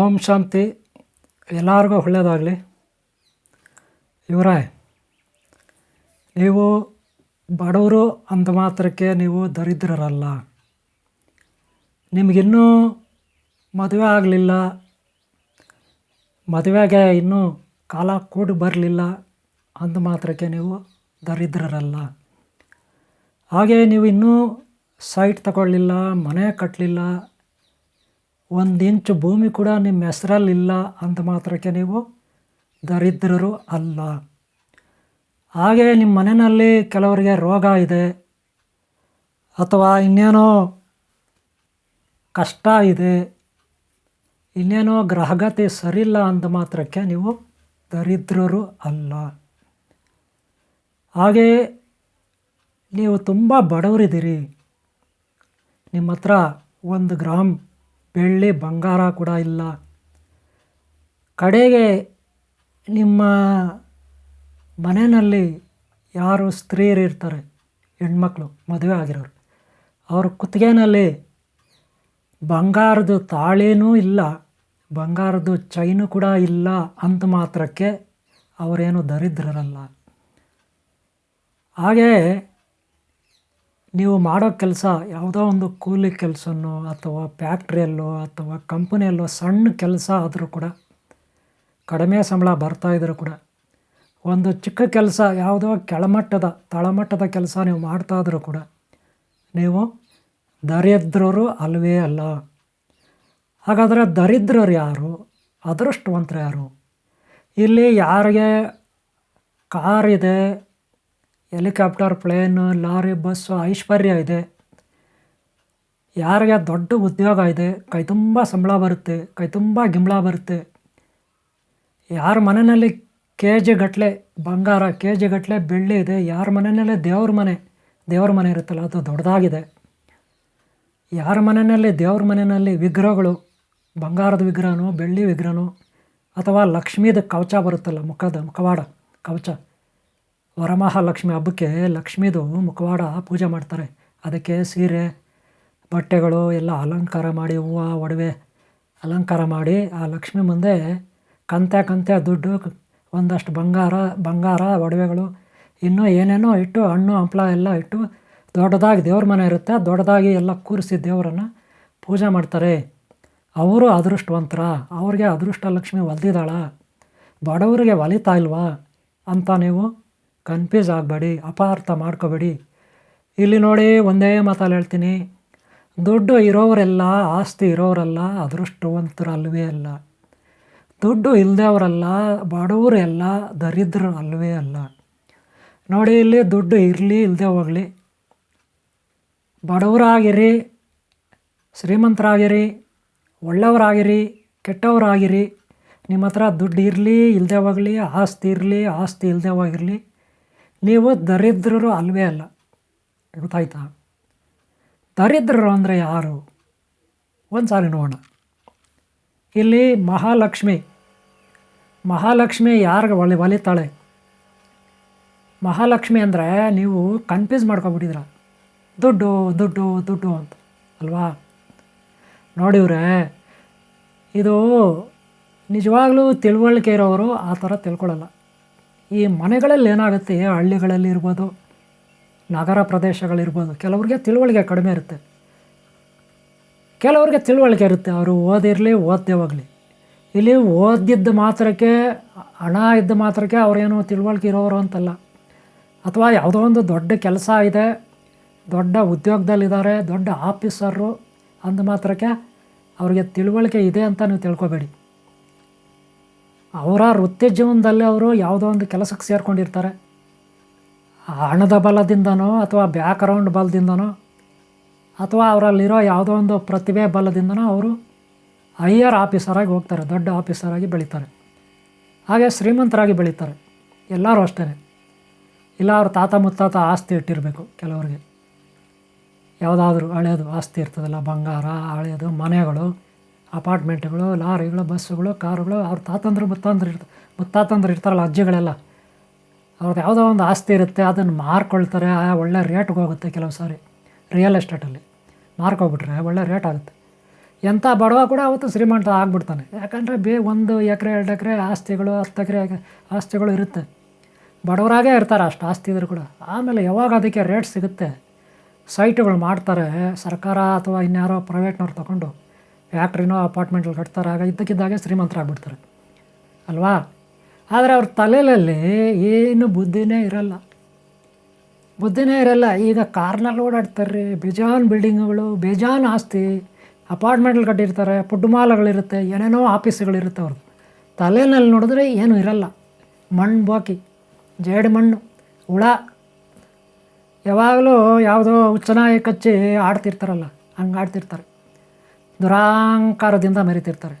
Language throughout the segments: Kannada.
ಓಂ ಶಾಂತಿ, ಎಲ್ಲರಿಗೂ ಒಳ್ಳೆಯದಾಗಲಿ ಇವರೇ ನೀವು ಬಡವರು ಅಂದ ಮಾತ್ರಕ್ಕೆ ನೀವು ದರಿದ್ರರಲ್ಲ. ನಿಮಗಿನ್ನೂ ಮದುವೆ ಆಗಲಿಲ್ಲ. ಮದುವೆಗೆ ಇನ್ನೂ ಕಾಲ ಕೂಡಿ ಬರಲಿಲ್ಲ ಅಂದ ಮಾತ್ರಕ್ಕೆ ನೀವು ದರಿದ್ರರಲ್ಲ. ಹಾಗೆ ನೀವು ಇನ್ನೂ ಸೈಟ್ ತಗೊಳ್ಳಿಲ್ಲ, ಮನೆ ಕಟ್ಟಲಿಲ್ಲ ಒಂದು ಇಂಚು ಭೂಮಿ ಕೂಡ ನಿಮ್ಮ ಹೆಸರಲ್ಲಿಲ್ಲ ಅಂತ ಮಾತ್ರಕ್ಕೆ ನೀವು ದರಿದ್ರರು ಅಲ್ಲ. ಹಾಗೆ ನಿಮ್ಮ ಮನೆಯಲ್ಲಿ ಕೆಲವರಿಗೆ ರೋಗ ಇದೆ ಅಥವಾ ಇನ್ನೇನೋ ಕಷ್ಟ ಇದೆ, ಇನ್ನೇನೋ ಗ್ರಹಗತಿ ಸರಿಯಿಲ್ಲ ಅಂದ ಮಾತ್ರಕ್ಕೆ ನೀವು ದರಿದ್ರರು ಅಲ್ಲ. ಹಾಗೆ ನೀವು ತುಂಬ ಬಡವರಿದ್ದೀರಿ. ನಿಮ್ಮ ಹತ್ರ ಒಂದು ಗ್ರಾಮ್ ಬೆಳ್ಳಿ ಬಂಗಾರ ಕೂಡ ಇಲ್ಲ. ಕಡೆಗೆ ನಿಮ್ಮ ಮನೆಯಲ್ಲಿ ಯಾರು ಸ್ತ್ರೀಯರು ಇರ್ತಾರೆ, ಹೆಣ್ಮಕ್ಳು, ಮದುವೆ ಆಗಿರೋರು, ಅವ್ರ ಕುತ್ತಿಗೆನಲ್ಲಿ ಬಂಗಾರದ ತಾಳಿನೂ ಇಲ್ಲ, ಬಂಗಾರದ ಚೈನು ಕೂಡ ಇಲ್ಲ ಅಂತ ಮಾತ್ರಕ್ಕೆ ಅವರೇನು ದರಿದ್ರರಲ್ಲ. ಹಾಗೇ ನೀವು ಮಾಡೋ ಕೆಲಸ ಯಾವುದೋ ಒಂದು ಕೂಲಿ ಕೆಲಸನೋ ಅಥವಾ ಫ್ಯಾಕ್ಟ್ರಿಯಲ್ಲೋ ಅಥವಾ ಕಂಪನಿಯಲ್ಲೋ ಸಣ್ಣ ಕೆಲಸ ಆದರೂ ಕೂಡ, ಕಡಿಮೆ ಸಂಬಳ ಬರ್ತಾ ಇದ್ದರೂ ಕೂಡ, ಒಂದು ಚಿಕ್ಕ ಕೆಲಸ ಯಾವುದೋ ಕೆಳಮಟ್ಟದ, ತಳಮಟ್ಟದ ಕೆಲಸ ನೀವು ಮಾಡ್ತಾ ಇದ್ರೂ ಕೂಡ, ನೀವು ದರಿದ್ರರು ಅಲ್ವೇ ಅಲ್ಲ. ಹಾಗಾದರೆ ದರಿದ್ರರು ಯಾರು? ಅದೃಷ್ಟವಂತರು ಯಾರು? ಇಲ್ಲಿ ಯಾರಿಗೆ ಕಾರಿದೆ ಹೆಲಿಕಾಪ್ಟರ್ ಪ್ಲೇನು, ಲಾರಿ ಬಸ್ಸು ಐಶ್ವರ್ಯ ಇದೆ. ಯಾರಿಗೆ ದೊಡ್ಡ ಉದ್ಯೋಗ ಇದೆ, ಕೈ ತುಂಬ ಸಂಬಳ ಬರುತ್ತೆ, ಕೈ ತುಂಬ ಗಿಂಬಳ ಬರುತ್ತೆ. ಯಾರ ಮನೆಯಲ್ಲಿ ಕೆ ಜಿ ಗಟ್ಟಲೆ ಬಂಗಾರ ಕೆ ಜಿ ಗಟ್ಟಲೆ ಬೆಳ್ಳಿ ಇದೆ, ಯಾರ ಮನೆಯಲ್ಲಿ ದೇವ್ರ ಮನೆ ದೇವ್ರ ಮನೆ ಇರುತ್ತಲ್ಲ, ಅದು ದೊಡ್ಡದಾಗಿದೆ. ಯಾರ ಮನೆಯಲ್ಲಿ, ದೇವ್ರ ಮನೆಯಲ್ಲಿ ವಿಗ್ರಹಗಳು, ಬಂಗಾರದ ವಿಗ್ರಹನೋ, ಬೆಳ್ಳಿ ವಿಗ್ರಹನೋ, ಅಥವಾ ಲಕ್ಷ್ಮೀದ ಕವಚ ಬರುತ್ತಲ್ಲ, ಮುಖದ ಮುಖವಾಡ ಕವಚ ವರಮಹಾಲಕ್ಷ್ಮಿ ಹಬ್ಬಕ್ಕೆ ಲಕ್ಷ್ಮೀದು ಮುಖವಾಡ ಪೂಜೆ ಮಾಡ್ತಾರೆ. ಅದಕ್ಕೆ ಸೀರೆ, ಬಟ್ಟೆಗಳು ಎಲ್ಲ ಅಲಂಕಾರ ಮಾಡಿ, ಹೂವು, ಒಡವೆ ಅಲಂಕಾರ ಮಾಡಿ ಆ ಲಕ್ಷ್ಮಿ ಮುಂದೆ ಕಂತೆ ಕಂತೆ ದುಡ್ಡು, ಒಂದಷ್ಟು ಬಂಗಾರ ಬಂಗಾರ, ಒಡವೆಗಳು, ಇನ್ನೂ ಏನೇನೋ ಇಟ್ಟು ಹಣ್ಣು, ಹಂಪ್ಲ ಎಲ್ಲ ಇಟ್ಟು ದೊಡ್ಡದಾಗಿ ದೇವ್ರ ಮನೆ ಇರುತ್ತೆ. ದೊಡ್ಡದಾಗಿ ಎಲ್ಲ ಕೂರಿಸಿ ದೇವರನ್ನು ಪೂಜೆ ಮಾಡ್ತಾರೆ. ಅವರು ಅದೃಷ್ಟವಂತರ, ಅವ್ರಿಗೆ ಅದೃಷ್ಟ ಲಕ್ಷ್ಮಿ ಒಲ್ದಿದ್ದಾಳ? ಬಡವರಿಗೆ ಒಲಿತಾ ಇಲ್ವಾ ಅಂತ ನೀವು ಕನ್ಫ್ಯೂಸ್ ಆಗಬೇಡಿ, ಅಪಾರ್ಥ ಮಾಡ್ಕೋಬೇಡಿ. ಇಲ್ಲಿ ನೋಡಿ ಒಂದೇ ಮಾತಲ್ಲಿ ಹೇಳ್ತೀನಿ. ದುಡ್ಡು ಇರೋವರೆಲ್ಲ ಆಸ್ತಿ ಇರೋರೆಲ್ಲ ಅದೃಷ್ಟವಂತರಲ್ವೇ ಅಲ್ಲ. ದುಡ್ಡು ಇಲ್ಲದವರಲ್ಲ ಬಡವರೆಲ್ಲ ದರಿದ್ರ ಅಲ್ವೇ ಅಲ್ಲ. ನೋಡಿ ಇಲ್ಲಿ ದುಡ್ಡು ಇರಲಿ ಇಲ್ಲದೆ ಹೋಗಲಿ. ಬಡವರಾಗಿರಿ, ಶ್ರೀಮಂತರಾಗಿರಿ, ಒಳ್ಳೆಯವರಾಗಿರಿ, ಕೆಟ್ಟವರಾಗಿರಿ. ನಿಮ್ಮ ಹತ್ರ ದುಡ್ಡು ಇರಲಿ ಇಲ್ಲದೆ ಹೋಗಲಿ, ಆಸ್ತಿ ಇರಲಿ, ಆಸ್ತಿ ಇಲ್ಲದೆ ಹೋಗಿರಲಿ. ನೀವು ದರಿದ್ರರು ಅಲ್ವೇ ಅಲ್ಲ. ಗೊತ್ತಾಯ್ತಾ? ದರಿದ್ರರು ಅಂದರೆ ಯಾರು? ಒಂದು ಸಾರಿ ನೋಡೋಣ. ಇಲ್ಲಿ ಮಹಾಲಕ್ಷ್ಮಿ. ಮಹಾಲಕ್ಷ್ಮಿ ಯಾರಿಗೆ ಒಳ್ಳೆ ಒಲಿತಾಳೆ? ಮಹಾಲಕ್ಷ್ಮಿ ಅಂದರೆ ನೀವು ಕನ್ಫ್ಯೂಸ್ ಮಾಡ್ಕೊಬಿಟ್ಟಿದ್ರ ದುಡ್ಡು ದುಡ್ಡು ದುಡ್ಡು ಅಂತ, ಅಲ್ವಾ? ನೋಡಿವ್ರೆ ಇದು ನಿಜವಾಗ್ಲೂ ತಿಳುವಳಿಕೆ ಇರೋರು ಆ ಥರ ತಿಳ್ಕೊಳ್ಳಲ್ಲ. ಈ ಮನೆಗಳಲ್ಲಿ ಏನಾಗುತ್ತೆ? ಹಳ್ಳಿಗಳಲ್ಲಿ ಇರ್ಬೋದು, ನಗರ ಪ್ರದೇಶಗಳಿರ್ಬೋದು ಕೆಲವ್ರಿಗೆ ತಿಳುವಳಿಕೆ ಕಡಿಮೆ ಇರುತ್ತೆ. ಕೆಲವ್ರಿಗೆ ತಿಳುವಳಿಕೆ ಇರುತ್ತೆ, ಅವರು ಓದಿರಲಿ ಓದದೆ ಹೋಗಲಿ. ಇಲ್ಲಿ ಓದಿದ್ದ ಮಾತ್ರಕ್ಕೆ, ಹಣ ಇದ್ದ ಮಾತ್ರಕ್ಕೆ ಅವರೇನು ತಿಳುವಳಿಕೆ ಇರೋರು ಅಂತಲ್ಲ. ಅಥವಾ ಯಾವುದೋ ಒಂದು ದೊಡ್ಡ ಕೆಲಸ ಇದೆ, ದೊಡ್ಡ ಉದ್ಯೋಗದಲ್ಲಿದ್ದಾರೆ, ದೊಡ್ಡ ಆಫೀಸರು ಅಂದ ಮಾತ್ರಕ್ಕೆ ಅವರಿಗೆ ತಿಳುವಳಿಕೆ ಇದೆ ಅಂತ ನೀವು ತಿಳ್ಕೊಬೇಡಿ. ಅವರ ವೃತ್ತಿ ಅವರು ಯಾವುದೋ ಒಂದು ಕೆಲಸಕ್ಕೆ ಸೇರ್ಕೊಂಡಿರ್ತಾರೆ. ಹಣದ ಬಲದಿಂದನೋ ಅಥವಾ ಬ್ಯಾಕ್ಗ್ರೌಂಡ್ ಬಲದಿಂದನೋ ಅಥವಾ ಅವರಲ್ಲಿರೋ ಯಾವುದೋ ಒಂದು ಪ್ರತಿಭೆ ಬಲದಿಂದನೋ ಅವರು ಹೈಯರ್ ಆಫೀಸರಾಗಿ ಹೋಗ್ತಾರೆ, ದೊಡ್ಡ ಆಫೀಸರಾಗಿ ಬೆಳೀತಾರೆ. ಹಾಗೆ ಶ್ರೀಮಂತರಾಗಿ ಬೆಳೀತಾರೆ, ಎಲ್ಲರೂ ಅಷ್ಟೇ. ಇಲ್ಲ, ಅವ್ರ ತಾತ ಮುತ್ತಾತ ಆಸ್ತಿ ಇಟ್ಟಿರಬೇಕು ಕೆಲವರಿಗೆ. ಯಾವುದಾದ್ರೂ ಹಳೆಯದು ಆಸ್ತಿ ಇರ್ತದಲ್ಲ, ಬಂಗಾರ ಹಳೆಯದು ಮನೆಗಳು ಅಪಾರ್ಟ್ಮೆಂಟ್ಗಳು, ಲಾರಿಗಳು, ಬಸ್ಸುಗಳು, ಕಾರುಗಳು, ಅವ್ರ ತಾತಂದ್ರು ಮುತ್ತಂದ್ರು ಇರ್ತ, ಮುತ್ತಾತಂದ್ರು ಇರ್ತಾರಲ್ಲ ಅಜ್ಜಿಗಳೆಲ್ಲ. ಅವ್ರದ್ದು ಯಾವುದೋ ಒಂದು ಆಸ್ತಿ ಇರುತ್ತೆ, ಅದನ್ನು ಮಾರ್ಕೊಳ್ತಾರೆ, ಆ ಒಳ್ಳೆ ರೇಟ್ಗೆ ಹೋಗುತ್ತೆ ಕೆಲವು ಸಾರಿ, ರಿಯಲ್ ಎಸ್ಟೇಟಲ್ಲಿ. ಮಾರ್ಕೋಗ್ಬಿಟ್ರೆ ಒಳ್ಳೆ ರೇಟ್ ಆಗುತ್ತೆ. ಎಂಥ ಬಡವ ಕೂಡ ಅವತ್ತು ಶ್ರೀಮಂತ ಆಗ್ಬಿಡ್ತಾನೆ. ಯಾಕಂದರೆ ಬೇ ಒಂದು ಎಕರೆ, ಎರಡು ಎಕರೆ ಆಸ್ತಿಗಳು, ಹತ್ತು ಎಕರೆ ಆಸ್ತಿಗಳು ಇರುತ್ತೆ. ಬಡವರಾಗೇ ಇರ್ತಾರೆ ಅಷ್ಟು ಆಸ್ತಿ ಇದ್ರು ಕೂಡ. ಆಮೇಲೆ ಯಾವಾಗ ಅದಕ್ಕೆ ರೇಟ್ ಸಿಗುತ್ತೆ? ಸೈಟುಗಳು ಮಾಡ್ತಾರೆ, ಸರ್ಕಾರ ಅಥವಾ ಇನ್ಯಾರೋ ಪ್ರೈವೇಟ್ನವ್ರು ತಗೊಂಡು. ಅಪಾರ್ಟ್ಮೆಂಟ್ಗಳು ಕಟ್ತಾರೆ, ಆಗ ಇದ್ದಕ್ಕಿದ್ದಾಗೆ ಶ್ರೀಮಂತರಾಗ್ಬಿಡ್ತಾರೆ. ಅಲ್ವಾ? ಆದರೆ ಅವ್ರ ತಲೆಯಲ್ಲಿ ಏನು ಬುದ್ಧಿನೇ ಇರಲ್ಲ. ಬುದ್ಧಿನೇ ಇರಲ್ಲ. ಈಗ ಕಾರ್ನಲ್ಲಿ ಓಡಾಡ್ತಾರೆ, ಬೇಜಾನ್ ಬಿಲ್ಡಿಂಗ್ಗಳು, ಬೇಜಾನ್ ಆಸ್ತಿ ಅಪಾರ್ಟ್ಮೆಂಟ್ಗಳು ಕಟ್ಟಿರ್ತಾರೆ ಫುಡ್ ಮಾಲ್ಗಳಿರುತ್ತೆ ಏನೇನೋ ಆಫೀಸ್ಗಳಿರುತ್ತೆ ಅವ್ರದ್ದು. ತಲೆಯಲ್ಲಿ ನೋಡಿದ್ರೆ ಏನೂ ಇರಲ್ಲ. ಮಣ್ಣು ಬಾಕಿ, ಜೇಡು ಮಣ್ಣು, ಹುಳ. ಯಾವಾಗಲೂ ಯಾವುದೋ ಉಚ್ಚನಾಯಿ ಕಚ್ಚಿ ಆಡ್ತಿರ್ತಾರಲ್ಲ ಹಂಗೆ ಆಡ್ತಿರ್ತಾರೆ ದುರಾಂಕಾರದಿಂದ ಮೆರಿತಿರ್ತಾರೆ.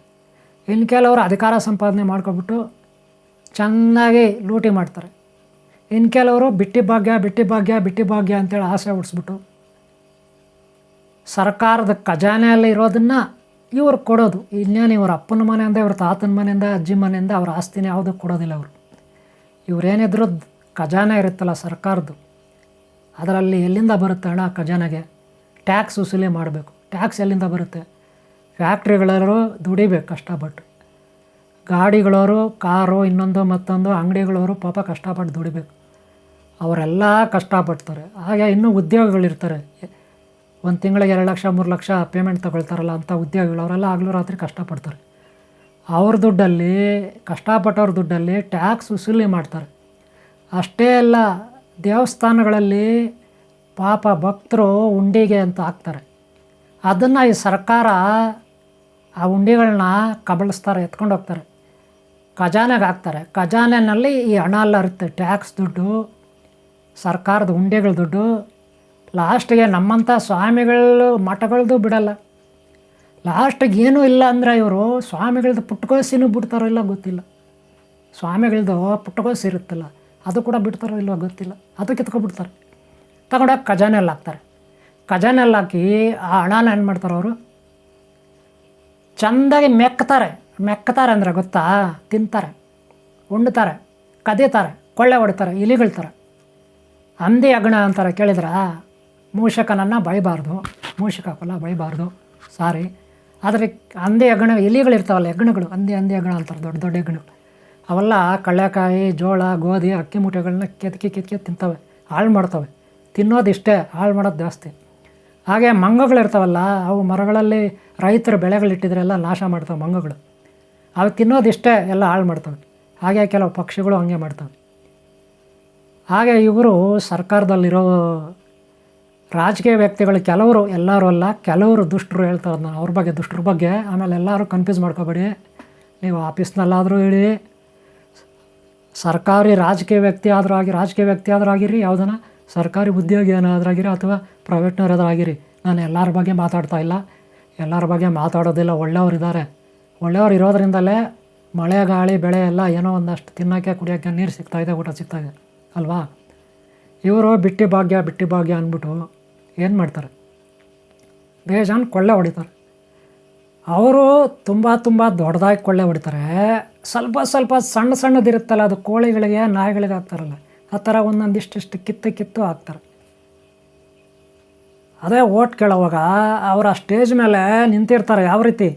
ಇನ್ನು ಕೆಲವರು ಅಧಿಕಾರ ಸಂಪಾದನೆ ಮಾಡ್ಕೊಬಿಟ್ಟು ಚೆನ್ನಾಗಿ ಲೂಟಿ ಮಾಡ್ತಾರೆ. ಇನ್ನು ಕೆಲವರು ಬಿಟ್ಟಿ ಭಾಗ್ಯ ಬಿಟ್ಟಿ ಭಾಗ್ಯ ಬಿಟ್ಟಿ ಭಾಗ್ಯ ಅಂತೇಳಿ ಆಸೆ ಹುಡ್ಸ್ಬಿಟ್ಟು ಸರ್ಕಾರದ ಖಜಾನೆಯಲ್ಲಿ ಇರೋದನ್ನು ಇವರು ಕೊಡೋದು. ಇನ್ನೇನು ಇವರ ಅಪ್ಪನ ಮನೆಯಿಂದ, ಇವ್ರ ತಾತನ ಮನೆಯಿಂದ, ಅಜ್ಜಿ ಮನೆಯಿಂದ ಅವ್ರ ಆಸ್ತಿನ ಯಾವುದೂ ಕೊಡೋದಿಲ್ಲ ಅವರು ಇವರೇನಿದ್ರು ಖಜಾನೆ ಇರುತ್ತಲ್ಲ ಸರ್ಕಾರದ್ದು. ಅದರಲ್ಲಿ ಎಲ್ಲಿಂದ ಬರುತ್ತೆ ಹಣ ಖಜಾನೆಗೆ? ಟ್ಯಾಕ್ಸ್ ವಸೂಲಿ ಮಾಡಬೇಕು. ಟ್ಯಾಕ್ಸ್ ಎಲ್ಲಿಂದ ಬರುತ್ತೆ? ಫ್ಯಾಕ್ಟ್ರಿಗಳವರು ದುಡಿಬೇಕು ಕಷ್ಟಪಟ್ಟು. ಗಾಡಿಗಳವರು, ಕಾರು, ಇನ್ನೊಂದು ಮತ್ತೊಂದು ಅಂಗಡಿಗಳವರು ಪಾಪ ಕಷ್ಟಪಟ್ಟು ದುಡಿಬೇಕು. ಅವರೆಲ್ಲ ಕಷ್ಟಪಡ್ತಾರೆ. ಹಾಗೆ ಇನ್ನೂ ಉದ್ಯೋಗಗಳಿರ್ತಾರೆ. ಒಂದು ತಿಂಗಳಿಗೆ ಎರಡು ಲಕ್ಷ, ಮೂರು ಲಕ್ಷ ಪೇಮೆಂಟ್ ತಗೊಳ್ತಾರಲ್ಲ ಅಂಥ ಉದ್ಯೋಗಿಗಳು ಅವರೆಲ್ಲ ಆಗಲೂ ರಾತ್ರಿ ಕಷ್ಟಪಡ್ತಾರೆ. ಅವ್ರ ದುಡ್ಡಲ್ಲಿ, ಕಷ್ಟಪಟ್ಟವ್ರ ದುಡ್ಡಲ್ಲಿ ಟ್ಯಾಕ್ಸ್ ವಸೂಲಿ ಮಾಡ್ತಾರೆ. ಅಷ್ಟೇ ಅಲ್ಲ, ದೇವಸ್ಥಾನಗಳಲ್ಲಿ ಪಾಪ ಭಕ್ತರು ಉಂಡಿಗೆ ಅಂತ ಹಾಕ್ತಾರೆ. ಅದನ್ನು ಈ ಸರ್ಕಾರ ಆ ಉಂಡಿಗಳನ್ನ ಕಬಳಿಸ್ತಾರೆ, ಎತ್ಕೊಂಡು ಹೋಗ್ತಾರೆ. ಖಜಾನೆಗೆ ಹಾಕ್ತಾರೆ. ಖಜಾನೆನಲ್ಲಿ ಈ ಹಣ ಎಲ್ಲ ಇರುತ್ತೆ, ಟ್ಯಾಕ್ಸ್ ದುಡ್ಡು, ಸರ್ಕಾರದ ಉಂಡೆಗಳ ದುಡ್ಡು. ಲಾಸ್ಟಿಗೆ ನಮ್ಮಂಥ ಸ್ವಾಮಿಗಳು ಮಠಗಳದ್ದು ಬಿಡಲ್ಲ. ಲಾಸ್ಟಿಗೆ ಏನೂ ಇಲ್ಲ ಅಂದರೆ ಇವರು ಸ್ವಾಮಿಗಳದ್ದು ಪುಟ್ಟಗೋಸಿನೂ ಬಿಡ್ತಾರೋ ಇಲ್ಲ ಗೊತ್ತಿಲ್ಲ. ಸ್ವಾಮಿಗಳದ್ದು ಪುಟ್ಟಗೋಸಿ ಇರುತ್ತಲ್ಲ, ಅದು ಕೂಡ ಬಿಡ್ತಾರೋ ಇಲ್ಲ ಗೊತ್ತಿಲ್ಲ. ಅದು ಕಿತ್ಕೊಬಿಡ್ತಾರೆ ತಗೊಂಡೋಗಿ ಖಜಾನೆಲ್ಲ ಹಾಕ್ತಾರೆ. ಖಜಾನೆಯಲ್ಲಿ ಹಾಕಿ ಆ ಹಣನ ಏನು ಮಾಡ್ತಾರೆ ಅವರು? ಚೆಂದಾಗಿ ಮೆಕ್ತಾರೆ ಮೆಕ್ತಾರೆ ಅಂದರೆ ಗೊತ್ತಾ? ತಿಂತಾರೆ ಉಣ್ತಾರೆ ಕದೀತಾರೆ, ಕೊಳ್ಳೆ ಹೊಡಿತಾರೆ, ಇಲಿಗಳ್ತಾರೆ. ಹಂದಿ ಅಗಣ ಅಂತಾರೆ ಕೇಳಿದ್ರ? ಮೂಷಕನನ್ನು ಬೈಬಾರ್ದು. ಮೂಷಕ ಫಲ ಬೈಬಾರ್ದು. ಸಾರಿ. ಆದರೆ ಹಂದಿ ಅಗಣ ಇಲಿಗಳಿರ್ತಾವಲ್ಲ ಹೆಗ್ಣಗಳು ಹಂದಿ ಹಂದಿ ಅಗಣ ಅಂತಾರೆ, ದೊಡ್ಡ ದೊಡ್ಡ ಹೆಗ್ಣಗಳು ಅವೆಲ್ಲ ಕಳ್ಳೆಕಾಯಿ, ಜೋಳ, ಗೋಧಿ, ಅಕ್ಕಿ, ಮೂಟೆಗಳನ್ನ ಕೆತ್ಕಿ ಕೆತ್ಕಿ ತಿಂತವೆ. ಹಾಳು ಮಾಡ್ತವೆ. ತಿನ್ನೋದಿಷ್ಟೇ ಹಾಳು ಮಾಡೋದು ಜಾಸ್ತಿ. ಹಾಗೆ ಮಂಗಗಳಿರ್ತಾವಲ್ಲ ಅವು ಮರಗಳಲ್ಲಿ ರೈತರು ಬೆಳೆಗಳಿಟ್ಟಿದ್ರೆಲ್ಲ ನಾಶ ಮಾಡ್ತಾವೆ ಮಂಗಗಳು. ಅವು ತಿನ್ನೋದಿಷ್ಟೇ ಎಲ್ಲ ಹಾಳು ಮಾಡ್ತವೆ. ಹಾಗೆ ಕೆಲವು ಪಕ್ಷಿಗಳು ಹಂಗೆ ಮಾಡ್ತವೆ. ಹಾಗೆ ಇವರು ಸರ್ಕಾರದಲ್ಲಿರೋ ರಾಜಕೀಯ ವ್ಯಕ್ತಿಗಳು ಕೆಲವರು, ಎಲ್ಲರೂ ಅಲ್ಲ, ಕೆಲವರು ದುಷ್ಟರು ಹೇಳ್ತಾರೆ ನಾನು ಅವ್ರ ಬಗ್ಗೆ, ದುಷ್ಟ್ರ ಬಗ್ಗೆ. ಆಮೇಲೆ ಎಲ್ಲರೂ ಕನ್ಫ್ಯೂಸ್ ಮಾಡ್ಕೋಬೇಡಿ. ನೀವು ಆಫೀಸ್ನಲ್ಲಾದರೂ ಹೇಳಿ ಸರ್ಕಾರಿ ರಾಜಕೀಯ ವ್ಯಕ್ತಿ ಆದರೂ ಆಗಿ, ರಾಜಕೀಯ ವ್ಯಕ್ತಿ ಆದರೂ ಆಗಿರಿ ಯಾವುದನ್ನ ಸರ್ಕಾರಿ ಉದ್ಯೋಗಿ ಏನಾದ್ರಾಗಿರಿ ಅಥವಾ ಪ್ರೈವೇಟ್ನವ್ರು ಆಗಿರಿ ನಾನು ಎಲ್ಲರ ಬಗ್ಗೆ ಮಾತಾಡ್ತಾ ಇಲ್ಲ. ಎಲ್ಲರ ಬಗ್ಗೆ ಮಾತಾಡೋದಿಲ್ಲ. ಒಳ್ಳೆಯವ್ರು ಇದ್ದಾರೆ ಒಳ್ಳೆಯವ್ರು ಇರೋದ್ರಿಂದಲೇ ಮಳೆ, ಗಾಳಿ, ಬೆಳೆ ಎಲ್ಲ ಏನೋ ಒಂದಷ್ಟು ತಿನ್ನೋಕ್ಕೆ, ಕುಡಿಯೋಕ್ಕೆ ನೀರು ಸಿಗ್ತಾಯಿದೆ ಊಟ ಸಿಗ್ತಾಯಿದೆ ಅಲ್ವಾ? ಇವರು ಬಿಟ್ಟಿ ಭಾಗ್ಯ ಬಿಟ್ಟಿ ಭಾಗ್ಯ ಅಂದ್ಬಿಟ್ಟು ಏನು ಮಾಡ್ತಾರೆ? ಬೇಜಾನ್ ಕೊಳ್ಳೆ ಹೊಡಿತಾರೆ. ಅವರು ತುಂಬ ತುಂಬ ದೊಡ್ಡದಾಗಿ ಕೊಳ್ಳೆ ಹೊಡಿತಾರೆ. ಸ್ವಲ್ಪ ಸ್ವಲ್ಪ ಸಣ್ಣ ಸಣ್ಣದಿರುತ್ತಲ್ಲ, ಅದು ಕೋಳಿಗಳಿಗೆ, ನಾಯಿಗಳಿಗೆ ಹಾಕ್ತಾರಲ್ಲ ಆ ಥರ ಒಂದೊಂದಿಷ್ಟಿಷ್ಟು ಕಿತ್ತು ಕಿತ್ತು ಹಾಕ್ತಾರೆ. ಅದೇ ಓಟ್ ಕೇಳೋವಾಗ ಅವರ ಸ್ಟೇಜ್ ಮೇಲೆ ನಿಂತಿರ್ತಾರೆ ಯಾವ ರೀತಿ?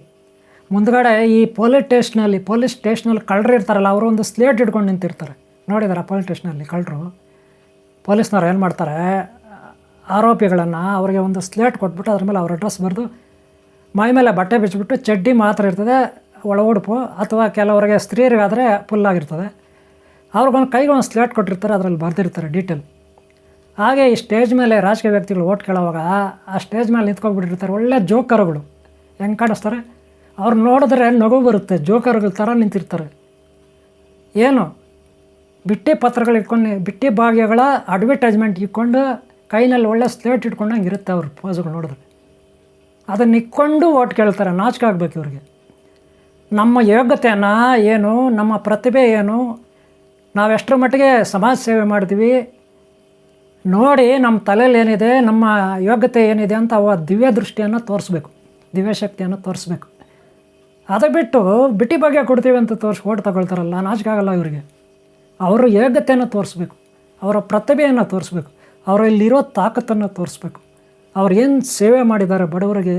ಮುಂದ್ಗಡೆ ಈ ಪೊಲೀಸ್ ಸ್ಟೇಷನಲ್ಲಿ ಪೊಲೀಸ್ ಸ್ಟೇಷನಲ್ಲಿ ಕಳ್ಳರು ಇರ್ತಾರಲ್ಲ, ಅವರು ಒಂದು ಸ್ಲೇಟ್ ಹಿಡ್ಕೊಂಡು ನಿಂತಿರ್ತಾರೆ. ನೋಡಿದಾರೆ ಪೊಲೀಸ್ ಸ್ಟೇಷನಲ್ಲಿ ಕಳ್ಳರು? ಪೊಲೀಸ್ನವ್ರು ಏನು ಮಾಡ್ತಾರೆ? ಆರೋಪಿಗಳನ್ನು ಅವರಿಗೆ ಒಂದು ಸ್ಲೇಟ್ ಕೊಟ್ಬಿಟ್ಟು ಅದ್ರ ಮೇಲೆ ಅವ್ರ ಅಡ್ರೆಸ್ ಬರೆದು ಮೈ ಮೇಲೆ ಬಟ್ಟೆ ಬಿಚ್ಚಿಬಿಟ್ಟು, ಚಡ್ಡಿ ಮಾತ್ರ ಇರ್ತದೆ ಒಳ ಉಡುಪು ಅಥವಾ ಕೆಲವರಿಗೆ ಸ್ತ್ರೀಯರಿಗಾದರೆ ಫುಲ್ಲಾಗಿರ್ತದೆ ಅವ್ರಿಗೊಂದು ಕೈಗೆ ಒಂದು ಸ್ಲೇಟ್ ಕೊಟ್ಟಿರ್ತಾರೆ, ಅದರಲ್ಲಿ ಬರೆದಿರ್ತಾರೆ ಡೀಟೇಲ್ ಹಾಗೆ ಈ ಸ್ಟೇಜ್ ಮೇಲೆ ರಾಜಕೀಯ ವ್ಯಕ್ತಿಗಳು ಓಟ್ ಕೇಳೋವಾಗ ಆ ಸ್ಟೇಜ್ ಮೇಲೆ ನಿಂತ್ಕೊಂಡ್ಬಿಟ್ಟಿರ್ತಾರೆ ಒಳ್ಳೆ ಜೋಕರ್ಗಳು. ಹೆಂಗೆ ಕಾಣಿಸ್ತಾರೆ? ಅವ್ರು ನೋಡಿದ್ರೆ ನಗು ಬರುತ್ತೆ, ಜೋಕರ್ಗಳ ಥರ ನಿಂತಿರ್ತಾರೆ. ಏನು? ಬಿಟ್ಟಿ ಪತ್ರಗಳು ಇಟ್ಕೊಂಡು, ಬಿಟ್ಟಿ ಭಾಗ್ಯಗಳ ಅಡ್ವರ್ಟೈಸ್ಮೆಂಟ್ ಇಟ್ಕೊಂಡು ಕೈನಲ್ಲಿ ಒಳ್ಳೆ ಸ್ಲೇಟ್ ಇಟ್ಕೊಂಡಂಗೆ ಇರುತ್ತೆ ಅವ್ರ ಪೋಸ್ಗಳು ನೋಡಿದ್ರೆ. ಅದನ್ನ ಇಕ್ಕೊಂಡು ಓಟ್ ಕೇಳ್ತಾರೆ, ನಾಚಿಕೆ ಆಗಬೇಕು ಇವ್ರಿಗೆ. ನಮ್ಮ ಯೋಗ್ಯತೆಯನ್ನು ಏನು, ನಮ್ಮ ಪ್ರತಿಭೆ ಏನು ನಾವೆಷ್ಟರ ಮಟ್ಟಿಗೆ ಸಮಾಜ ಸೇವೆ ಮಾಡ್ತೀವಿ, ನೋಡಿ ನಮ್ಮ ತಲೆಯಲ್ಲಿ ಏನಿದೆ, ನಮ್ಮ ಯೋಗ್ಯತೆ ಏನಿದೆ ಅಂತ ಅವ ದಿವ್ಯ ದೃಷ್ಟಿಯನ್ನು ತೋರಿಸ್ಬೇಕು, ದಿವ್ಯ ಶಕ್ತಿಯನ್ನು ತೋರಿಸ್ಬೇಕು. ಅದು ಬಿಟ್ಟು ಬಿಟ್ಟಿ ಬಗ್ಗೆ ಕೊಡ್ತೀವಿ ಅಂತ ತೋರಿಸಿ, ಓಟ್ ತಗೊಳ್ತಾರಲ್ಲ, ನಾಚಿಕಾಗಲ್ಲ ಇವರಿಗೆ. ಅವರ ಯೋಗ್ಯತೆಯನ್ನು ತೋರಿಸ್ಬೇಕು, ಅವರ ಪ್ರತಿಭೆಯನ್ನು ತೋರಿಸ್ಬೇಕು ಅವರಲ್ಲಿರೋ ತಾಕತ್ತನ್ನು ತೋರಿಸ್ಬೇಕು. ಅವ್ರು ಏನು ಸೇವೆ ಮಾಡಿದ್ದಾರೆ ಬಡವರಿಗೆ,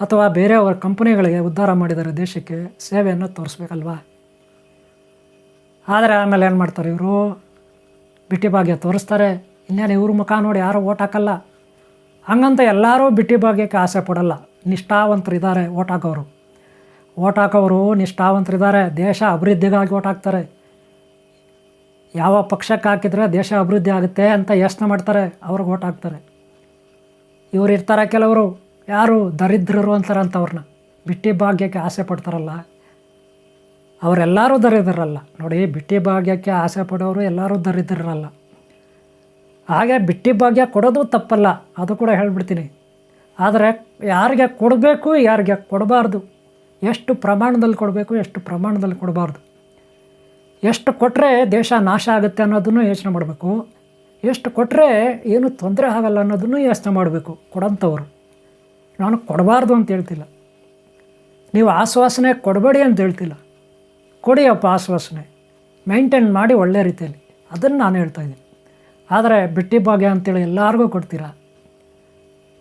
ಅಥವಾ ಬೇರೆಯವರ ಕಂಪನಿಗಳಿಗೆ ಉದ್ಧಾರ ಮಾಡಿದ್ದಾರೆ ದೇಶಕ್ಕೆ ಸೇವೆಯನ್ನು ತೋರಿಸ್ಬೇಕಲ್ವಾ? ಆದರೆ ಆಮೇಲೆ ಏನು ಮಾಡ್ತಾರೆ ಇವರು? ಬಿಟ್ಟಿ ಭಾಗ್ಯ ತೋರಿಸ್ತಾರೆ. ಇನ್ನೇನು ಇವ್ರ ಮುಖ ನೋಡಿ ಯಾರೂ ಓಟ್ ಹಾಕಲ್ಲ. ಹಂಗಂತ ಎಲ್ಲರೂ ಬಿಟ್ಟಿ ಭಾಗ್ಯಕ್ಕೆ ಆಸೆ ಪಡಲ್ಲ. ನಿಷ್ಠಾವಂತರಿದ್ದಾರೆ ಓಟ್ ಹಾಕೋರು. ಓಟ್ ಹಾಕೋರು ನಿಷ್ಠಾವಂತರಿದ್ದಾರೆ ದೇಶ ಅಭಿವೃದ್ಧಿಗಾಗಿ ಓಟ್ ಹಾಕ್ತಾರೆ. ಯಾವ ಪಕ್ಷಕ್ಕೆ ಹಾಕಿದರೆ ದೇಶ ಅಭಿವೃದ್ಧಿ ಆಗುತ್ತೆ ಅಂತ ಯೋಚನೆ ಮಾಡ್ತಾರೆ. ಅವ್ರಿಗೆ ಓಟ್ ಹಾಕ್ತಾರೆ. ಇವರು ಇರ್ತಾರೆ ಕೆಲವರು. ಯಾರು ದರಿದ್ರರು ಅಂತಾರೆ ಅಂತವ್ರನ್ನ ಬಿಟ್ಟಿ ಭಾಗ್ಯಕ್ಕೆ ಆಸೆ ಪಡ್ತಾರಲ್ಲ. ಅವರೆಲ್ಲರೂ ದರಿದ್ರಲ್ಲ ನೋಡಿ, ಬಿಟ್ಟಿ ಭಾಗ್ಯಕ್ಕೆ ಆಸೆ ಪಡೋರು ಎಲ್ಲರೂ ದರಿದ್ರಲ್ಲ ಹಾಗೆ ಬಿಟ್ಟಿ ಭಾಗ್ಯ ಕೊಡೋದು ತಪ್ಪಲ್ಲ, ಅದು ಕೂಡ ಹೇಳ್ಬಿಡ್ತೀನಿ. ಆದರೆ ಯಾರಿಗೆ ಕೊಡಬೇಕು, ಯಾರಿಗೆ ಕೊಡಬಾರ್ದು. ಎಷ್ಟು ಪ್ರಮಾಣದಲ್ಲಿ ಕೊಡಬೇಕು, ಎಷ್ಟು ಪ್ರಮಾಣದಲ್ಲಿ ಕೊಡಬಾರ್ದು. ಎಷ್ಟು ಕೊಟ್ಟರೆ ದೇಶ ನಾಶ ಆಗುತ್ತೆ ಅನ್ನೋದನ್ನು ಯೋಚನೆ ಮಾಡಬೇಕು. ಎಷ್ಟು ಕೊಟ್ಟರೆ ಏನು ತೊಂದರೆ ಆಗಲ್ಲ ಅನ್ನೋದನ್ನು ಯೋಚನೆ ಮಾಡಬೇಕು, ಕೊಡೋಂಥವ್ರು. ನಾನು ಕೊಡಬಾರ್ದು ಅಂತ ಹೇಳ್ತಿಲ್ಲ. ನೀವು ಆಶ್ವಾಸನೆ ಕೊಡಬೇಡಿ ಅಂತ ಹೇಳ್ತಿಲ್ಲ. ಕೊಡಿಯಪ್ಪ ಆಶ್ವಾಸನೆ. ಮೈಂಟೈನ್ ಮಾಡಿ ಒಳ್ಳೆ ರೀತಿಯಲ್ಲಿ. ಅದನ್ನು ನಾನು ಹೇಳ್ತಾ ಇದ್ದೀನಿ. ಆದರೆ ಬಿಟ್ಟಿ ಭಾಗ್ಯ ಅಂತೇಳಿ ಎಲ್ಲರಿಗೂ ಕೊಡ್ತೀರಾ?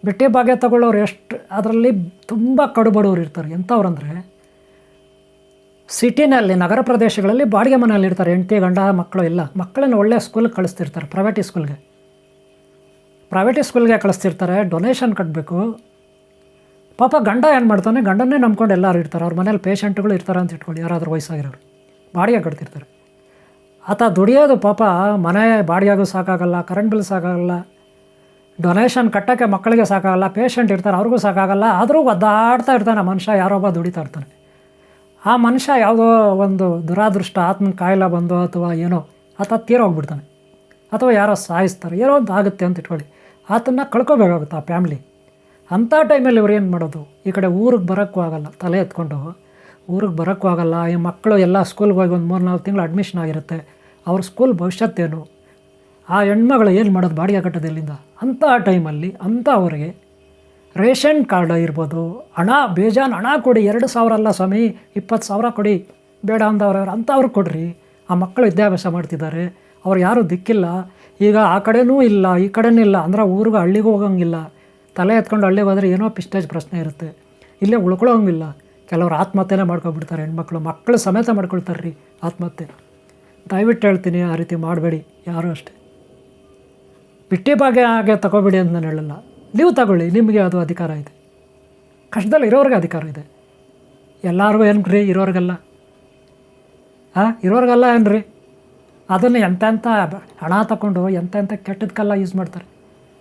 ಬಿಟ್ಟಿ ಭಾಗ್ಯ ತಗೊಳ್ಳೋರು ಎಷ್ಟು, ಅದರಲ್ಲಿ ತುಂಬ ಕಡುಬಡವರು ಇರ್ತಾರೆ. ಎಂಥವ್ರು ಅಂದರೆ ಸಿಟಿನಲ್ಲಿ, ನಗರ ಪ್ರದೇಶಗಳಲ್ಲಿ ಬಾಡಿಗೆ ಮನೆಯಲ್ಲಿ ಇರ್ತಾರೆ. ಹೆಂಡತಿ, ಗಂಡ, ಮಕ್ಕಳು ಇಲ್ಲ. ಮಕ್ಕಳನ್ನ ಒಳ್ಳೆ ಸ್ಕೂಲ್ಗೆ ಕಳಿಸ್ತಿರ್ತಾರೆ ಪ್ರೈವೇಟ್ ಸ್ಕೂಲ್ಗೆ ಪ್ರೈವೇಟ್ ಸ್ಕೂಲ್ಗೆ ಕಳಿಸ್ತಿರ್ತಾರೆ ಡೊನೇಷನ್ ಕಟ್ಟಬೇಕು ಪಾಪ ಗಂಡ ಏನು ಮಾಡ್ತಾನೆ? ಗಂಡನ್ನೇ ನಂಬ್ಕೊಂಡು ಎಲ್ಲರೂ ಇರ್ತಾರೆ. ಅವ್ರ ಮನೇಲಿ ಪೇಷಂಟ್ಗಳು ಇರ್ತಾರೆ ಅಂತ ಇಟ್ಕೊಳ್ಳಿ. ಯಾರಾದರೂ ವಯಸ್ಸಾಗಿರೋರು. ಬಾಡಿಗೆ ಕಟ್ತಿರ್ತಾರೆ. ಆತ ದುಡಿಯೋದು ಪಾಪ ಮನೆ ಬಾಡಿಗೆಗೂ ಸಾಕಾಗಲ್ಲ ಕರೆಂಟ್ ಬಿಲ್ ಸಾಕಾಗಲ್ಲ ಡೊನೇಷನ್ ಕಟ್ಟೋಕ್ಕೆ ಮಕ್ಕಳಿಗೆ ಸಾಕಾಗಲ್ಲ ಪೇಷಂಟ್ ಇರ್ತಾರೆ, ಅವ್ರಿಗೂ ಸಾಕಾಗಲ್ಲ. ಆದರೂ ಒದ್ದಾಡ್ತಾ ಇರ್ತಾನೆ ಮನುಷ್ಯ ಯಾರೊಬ್ಬ ದುಡಿತಾ ಇರ್ತಾನೆ. ಆ ಮನುಷ್ಯ ಯಾವುದೋ ಒಂದು ದುರಾದೃಷ್ಟ ಆತ್ಮನ ಕಾಯಿಲೆ ಬಂದು ಅಥವಾ ಏನೋ, ಆತ ತೀರೋಗ್ಬಿಡ್ತಾನೆ. ಅಥವಾ ಯಾರೋ ಸಾಯಿಸ್ತಾರೆ. ಏನೋ ಒಂದು ಆಗುತ್ತೆ ಅಂತ ಇಟ್ಕೊಳ್ಳಿ. ಆತನ್ನ ಕಳ್ಕೊಬೇಕಾಗುತ್ತೆ ಆ ಫ್ಯಾಮ್ಲಿ ಅಂಥ ಟೈಮಲ್ಲಿ ಇವ್ರು ಏನು ಮಾಡೋದು? ಈ ಕಡೆ ಊರಿಗೆ ಬರೋಕ್ಕೂ ಆಗಲ್ಲ. ತಲೆ ಎತ್ಕೊಂಡು ಊರಿಗೆ ಬರೋಕ್ಕೂ ಆಗಲ್ಲ. ಈ ಮಕ್ಕಳು ಎಲ್ಲ ಸ್ಕೂಲ್ಗೆ ಹೋಗಿ ಒಂದು ಮೂರು ನಾಲ್ಕು ತಿಂಗಳು ಅಡ್ಮಿಷನ್ ಆಗಿರುತ್ತೆ. ಅವ್ರ ಸ್ಕೂಲ್ ಭವಿಷ್ಯತ್ತೇನು ಆ ಹೆಣ್ಮಗಳು ಏನು ಮಾಡೋದು ಬಾಡಿಗೆ ಕಟ್ಟೋದು ಅಂಥ ಟೈಮಲ್ಲಿ, ಅಂಥ ಅವರಿಗೆ ರೇಷನ್ ಕಾರ್ಡ್ ಇರ್ಬೋದು ಹಣ, ಬೇಜಾನ್ ಹಣ ಕೊಡಿ, ಎರಡು ಸಾವಿರ ಅಲ್ಲ ಸ್ವಾಮಿ, ಇಪ್ಪತ್ತು ಸಾವಿರ ಕೊಡಿ, ಬೇಡ ಅಂದವ್ರು ಅಂಥವ್ರು ಕೊಡ್ರಿ. ಆ ಮಕ್ಕಳು ವಿದ್ಯಾಭ್ಯಾಸ ಮಾಡ್ತಿದ್ದಾರೆ. ಅವ್ರು ಯಾರೂ ದಿಕ್ಕಿಲ್ಲ. ಈಗ ಆ ಕಡೆನೂ ಇಲ್ಲ, ಈ ಕಡೆನೂ ಇಲ್ಲ. ಅಂದ್ರೆ ಊರಿಗೆ ಹಳ್ಳಿಗೂ ಹೋಗಂಗಿಲ್ಲ. ತಲೆ ಎತ್ಕೊಂಡು ಹಳ್ಳಿ ಹೋದರೆ ಏನೋ ಪಿಸ್ಟೇಜ್ ಪ್ರಶ್ನೆ ಇರುತ್ತೆ. ಇಲ್ಲೇ ಉಳ್ಕೊಳ್ಳೋಂಗಿಲ್ಲ. ಕೆಲವರು ಆತ್ಮಹತ್ಯೆನೇ ಮಾಡ್ಕೊಬಿಡ್ತಾರೆ ಹೆಣ್ಮಕ್ಳು. ಮಕ್ಕಳು ಸಮೇತ ಮಾಡ್ಕೊಳ್ತಾರೆ ರೀ ಆತ್ಮಹತ್ಯೆ. ದಯವಿಟ್ಟು ಹೇಳ್ತೀನಿ, ಆ ರೀತಿ ಮಾಡಬೇಡಿ. ಯಾರೂ ಅಷ್ಟೇ. ಬಿಟ್ಟಿ ಭಾಗ್ಯ ಹಾಗೆ ತಗೋಬೇಡಿ ಅಂತ ನಾನು ಹೇಳಲ್ಲ. ನೀವು ತಗೊಳ್ಳಿ, ನಿಮಗೆ ಅದು ಅಧಿಕಾರ ಇದೆ. ಕಷ್ಟದಲ್ಲಿ ಇರೋರಿಗೆ ಅಧಿಕಾರ ಇದೆ. ಎಲ್ಲರಿಗೂ ಏನು ರೀ ಇರೋರಿಗೆಲ್ಲ. ಹಾಂ ಇರೋರಿಗೆಲ್ಲ ಏನು ರೀ ಅದನ್ನು ಎಂತೆಂಥ ಹಣ ತಗೊಂಡು ಎಂತೆಂಥ ಕೆಟ್ಟದಕ್ಕೆಲ್ಲ ಯೂಸ್ ಮಾಡ್ತಾರೆ.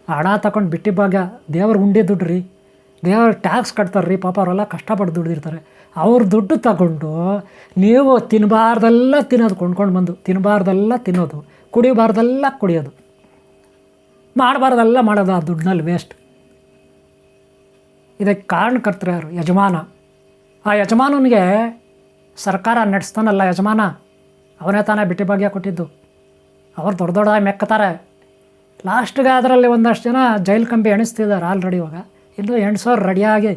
ಹಣ ತಗೊಂಡು ಬಿಟ್ಟಿ ಭಾಗ್ಯ ದೇವ್ರ ಉಂಡಿ ದುಡ್ಡು ರೀ ದೇವ್ರ ಟ್ಯಾಕ್ಸ್ ಕಟ್ತಾರೆ ರೀ ಪಾಪ ಅವರೆಲ್ಲ ಕಷ್ಟಪಟ್ಟು ದುಡ್ದಿರ್ತಾರೆ ಅವ್ರ ದುಡ್ಡು ತಗೊಂಡು ನೀವು ತಿನ್ನಬಾರ್ದೆಲ್ಲ ತಿನ್ನೋದು ಕೊಂಡ್ಕೊಂಡು ಬಂದು ತಿನ್ನಬಾರ್ದೆಲ್ಲ ತಿನ್ನೋದು, ಕುಡಿಬಾರ್ದೆಲ್ಲ ಕುಡಿಯೋದು. ಮಾಡಬಾರ್ದೆಲ್ಲ ಮಾಡೋದು ಆ ದುಡ್ಡಿನಲ್ಲಿ ವೇಸ್ಟ್ ಇದಕ್ಕೆ ಕಾರಣಕರ್ತರು ಯಾರು? ಯಜಮಾನ. ಆ ಯಜಮಾನನಿಗೆ ಸರ್ಕಾರ ನಡೆಸ್ತಾನಲ್ಲ ಯಜಮಾನ. ಅವನೇ ತಾನೇ ಬಿಟ್ಟಿ ಭಾಗ್ಯ ಕೊಟ್ಟಿದ್ದು. ಅವ್ರು ದೊಡ್ಡ ದೊಡ್ಡದಾಗಿ ಮೆಕ್ಕತಾರೆ ಲಾಸ್ಟ್ಗೆ ಅದರಲ್ಲಿ ಒಂದಷ್ಟು ಜನ ಜೈಲು ಕಂಬಿ ಎಣಿಸ್ತಿದ್ದಾರೆ ಆಲ್ರೆಡಿ ಇವಾಗ. ಇನ್ನು ಸಾವಿರ ರೆಡಿಯಾಗಿ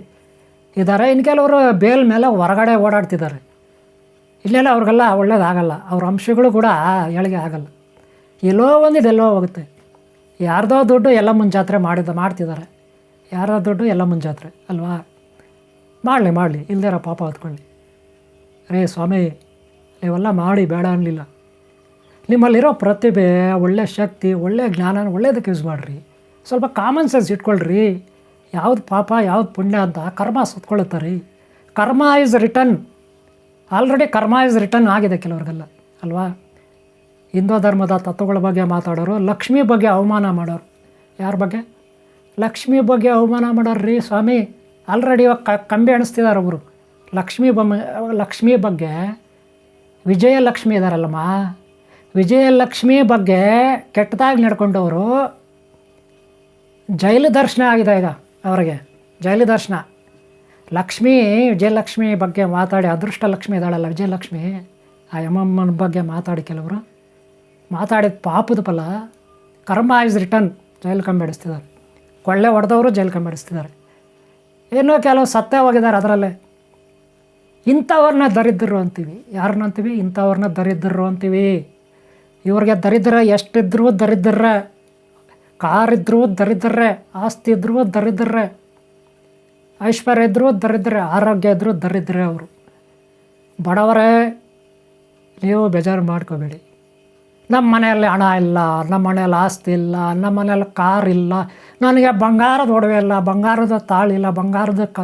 ಇದ್ದಾರೆ. ಇನ್ನು ಕೆಲವರು ಬೇಲ್ ಮೇಲೆ ಹೊರಗಡೆ ಓಡಾಡ್ತಿದ್ದಾರೆ. ಇಲ್ಲೆಲ್ಲ ಅವ್ರಿಗೆಲ್ಲ ಒಳ್ಳೇದಾಗಲ್ಲ. ಅವ್ರ ಅಂಶಗಳು ಕೂಡ ಏಳಿಗೆ ಆಗಲ್ಲ. ಎಲ್ಲೋ ಒಂದಿದೆ, ಎಲ್ಲೋ ಹೋಗುತ್ತೆ. ಯಾರ್ದೋ ದುಡ್ಡು ಎಲ್ಲ ಮುಂಜಾತ್ರೆ ಮಾಡಿದ, ಮಾಡ್ತಿದ್ದಾರೆ. ಯಾರ್ದೋ ದುಡ್ಡು ಎಲ್ಲ ಮುಂಜಾತ್ರೆ, ಅಲ್ವಾ? ಮಾಡಲಿ ಮಾಡಲಿ. ಇಲ್ದಿರ ಪಾಪ ಹೊತ್ಕೊಳ್ಳಿ. ರೇ ಸ್ವಾಮಿ, ನೀವೆಲ್ಲ ಮಾಡಿ, ಬೇಡ ಅನ್ನಲಿಲ್ಲ ನಿಮ್ಮಲ್ಲಿರೋ ಪ್ರತಿಭೆ, ಒಳ್ಳೆ ಶಕ್ತಿ, ಒಳ್ಳೆ ಜ್ಞಾನ ಒಳ್ಳೇದಕ್ಕೆ ಯೂಸ್ ಮಾಡಿರಿ. ಸ್ವಲ್ಪ ಕಾಮನ್ ಸೆನ್ಸ್ ಇಟ್ಕೊಳ್ರಿ. ಯಾವ್ದು ಪಾಪ, ಯಾವ್ದು ಪುಣ್ಯ ಅಂತ ಕರ್ಮ ಸುತ್ಕೊಳ್ಳುತ್ತೆ ರೀ karma is return already karma is return ಆಗಿದೆ ಕೆಲವ್ರಿಗೆಲ್ಲ, ಅಲ್ವಾ? ಹಿಂದೂ ಧರ್ಮದ ತತ್ವಗಳ ಬಗ್ಗೆ ಮಾತಾಡೋರು, ಲಕ್ಷ್ಮಿ ಬಗ್ಗೆ ಅವಮಾನ ಮಾಡೋರು. ಯಾರ ಬಗ್ಗೆ? ಲಕ್ಷ್ಮಿ ಬಗ್ಗೆ ಅವಮಾನ ಮಾಡೋರು ರೀ ಸ್ವಾಮಿ. ಆಲ್ರೆಡಿ ಇವಾಗ ಕ, ಕಂಬಿ ಎಣಿಸ್ತಿದ್ದಾರೆ ಒಬ್ಬರು ಲಕ್ಷ್ಮಿ ಬೊಮ್ಮ ಲಕ್ಷ್ಮಿ ಬಗ್ಗೆ ವಿಜಯಲಕ್ಷ್ಮಿ ಇದ್ದಾರಲ್ಲಮ್ಮ ವಿಜಯಲಕ್ಷ್ಮಿ ಬಗ್ಗೆ ಕೆಟ್ಟದಾಗಿ ನಡ್ಕೊಂಡವರು ಜೈಲು ದರ್ಶನ ಆಗಿದೆ ಈಗ ಅವರಿಗೆ. ಜೈಲು ದರ್ಶನ. ಲಕ್ಷ್ಮಿ, ವಿಜಯಲಕ್ಷ್ಮಿ ಬಗ್ಗೆ ಮಾತಾಡಿ ಅದೃಷ್ಟ ಲಕ್ಷ್ಮಿ ಇದ್ದಾಳಲ್ಲ ವಿಜಯಲಕ್ಷ್ಮಿ. ಆ ಯಮಮ್ಮನ ಬಗ್ಗೆ ಮಾತಾಡಿ ಕೆಲವರು. ಮಾತಾಡಿದ ಪಾಪದ ಫಲ ಕರ್ಮ ಇಸ್ ರಿಟರ್ನ್ ಜೈಲು ಕಂಬಿಡಿಸ್ತಿದ್ದಾರೆ ಕೊಳ್ಳೆ ಹೊಡೆದವರು ಜೈಲು ಕಂಬಿಡಿಸ್ತಿದ್ದಾರೆ ಏನೋ ಕೆಲವು ಸತ್ಯ ಹೋಗಿದ್ದಾರೆ ಅದರಲ್ಲೇ. ಇಂಥವ್ರನ್ನ ದರಿದ್ರು ಅಂತೀವಿ. ಯಾರನ್ನ ಅಂತೀವಿ? ಇಂಥವ್ರನ್ನ ದರಿದ್ರು ಅಂತೀವಿ. ಇವ್ರಿಗೆ ದರಿದ್ರ, ಎಷ್ಟಿದ್ರು ಕಾರ್ ಕಾರಿದ್ರು ದರಿದ್ರೆ ಆಸ್ತಿ ಇದ್ರು ದರಿದ್ರ, ಐಶ್ವರ್ಯ ಇದ್ದರೂ ದರಿದ್ರೆ, ಆರೋಗ್ಯ ಇದ್ದರೂ ದರಿದ್ರೆ ಅವರು. ಬಡವರೇ, ನೀವು ಬೇಜಾರು ಮಾಡ್ಕೋಬೇಡಿ. ನಮ್ಮ ಮನೆಯಲ್ಲಿ ಹಣ ಇಲ್ಲ, ನಮ್ಮ ಮನೆಯಲ್ಲಿ ಆಸ್ತಿ ಇಲ್ಲ, ನಮ್ಮ ಮನೆಯಲ್ಲಿ ಕಾರ್ ಇಲ್ಲ, ನನಗೆ ಬಂಗಾರದ ಒಡವೆ ಇಲ್ಲ, ಬಂಗಾರದ ತಾಳಿಲ್ಲ ಬಂಗಾರದ ಕ,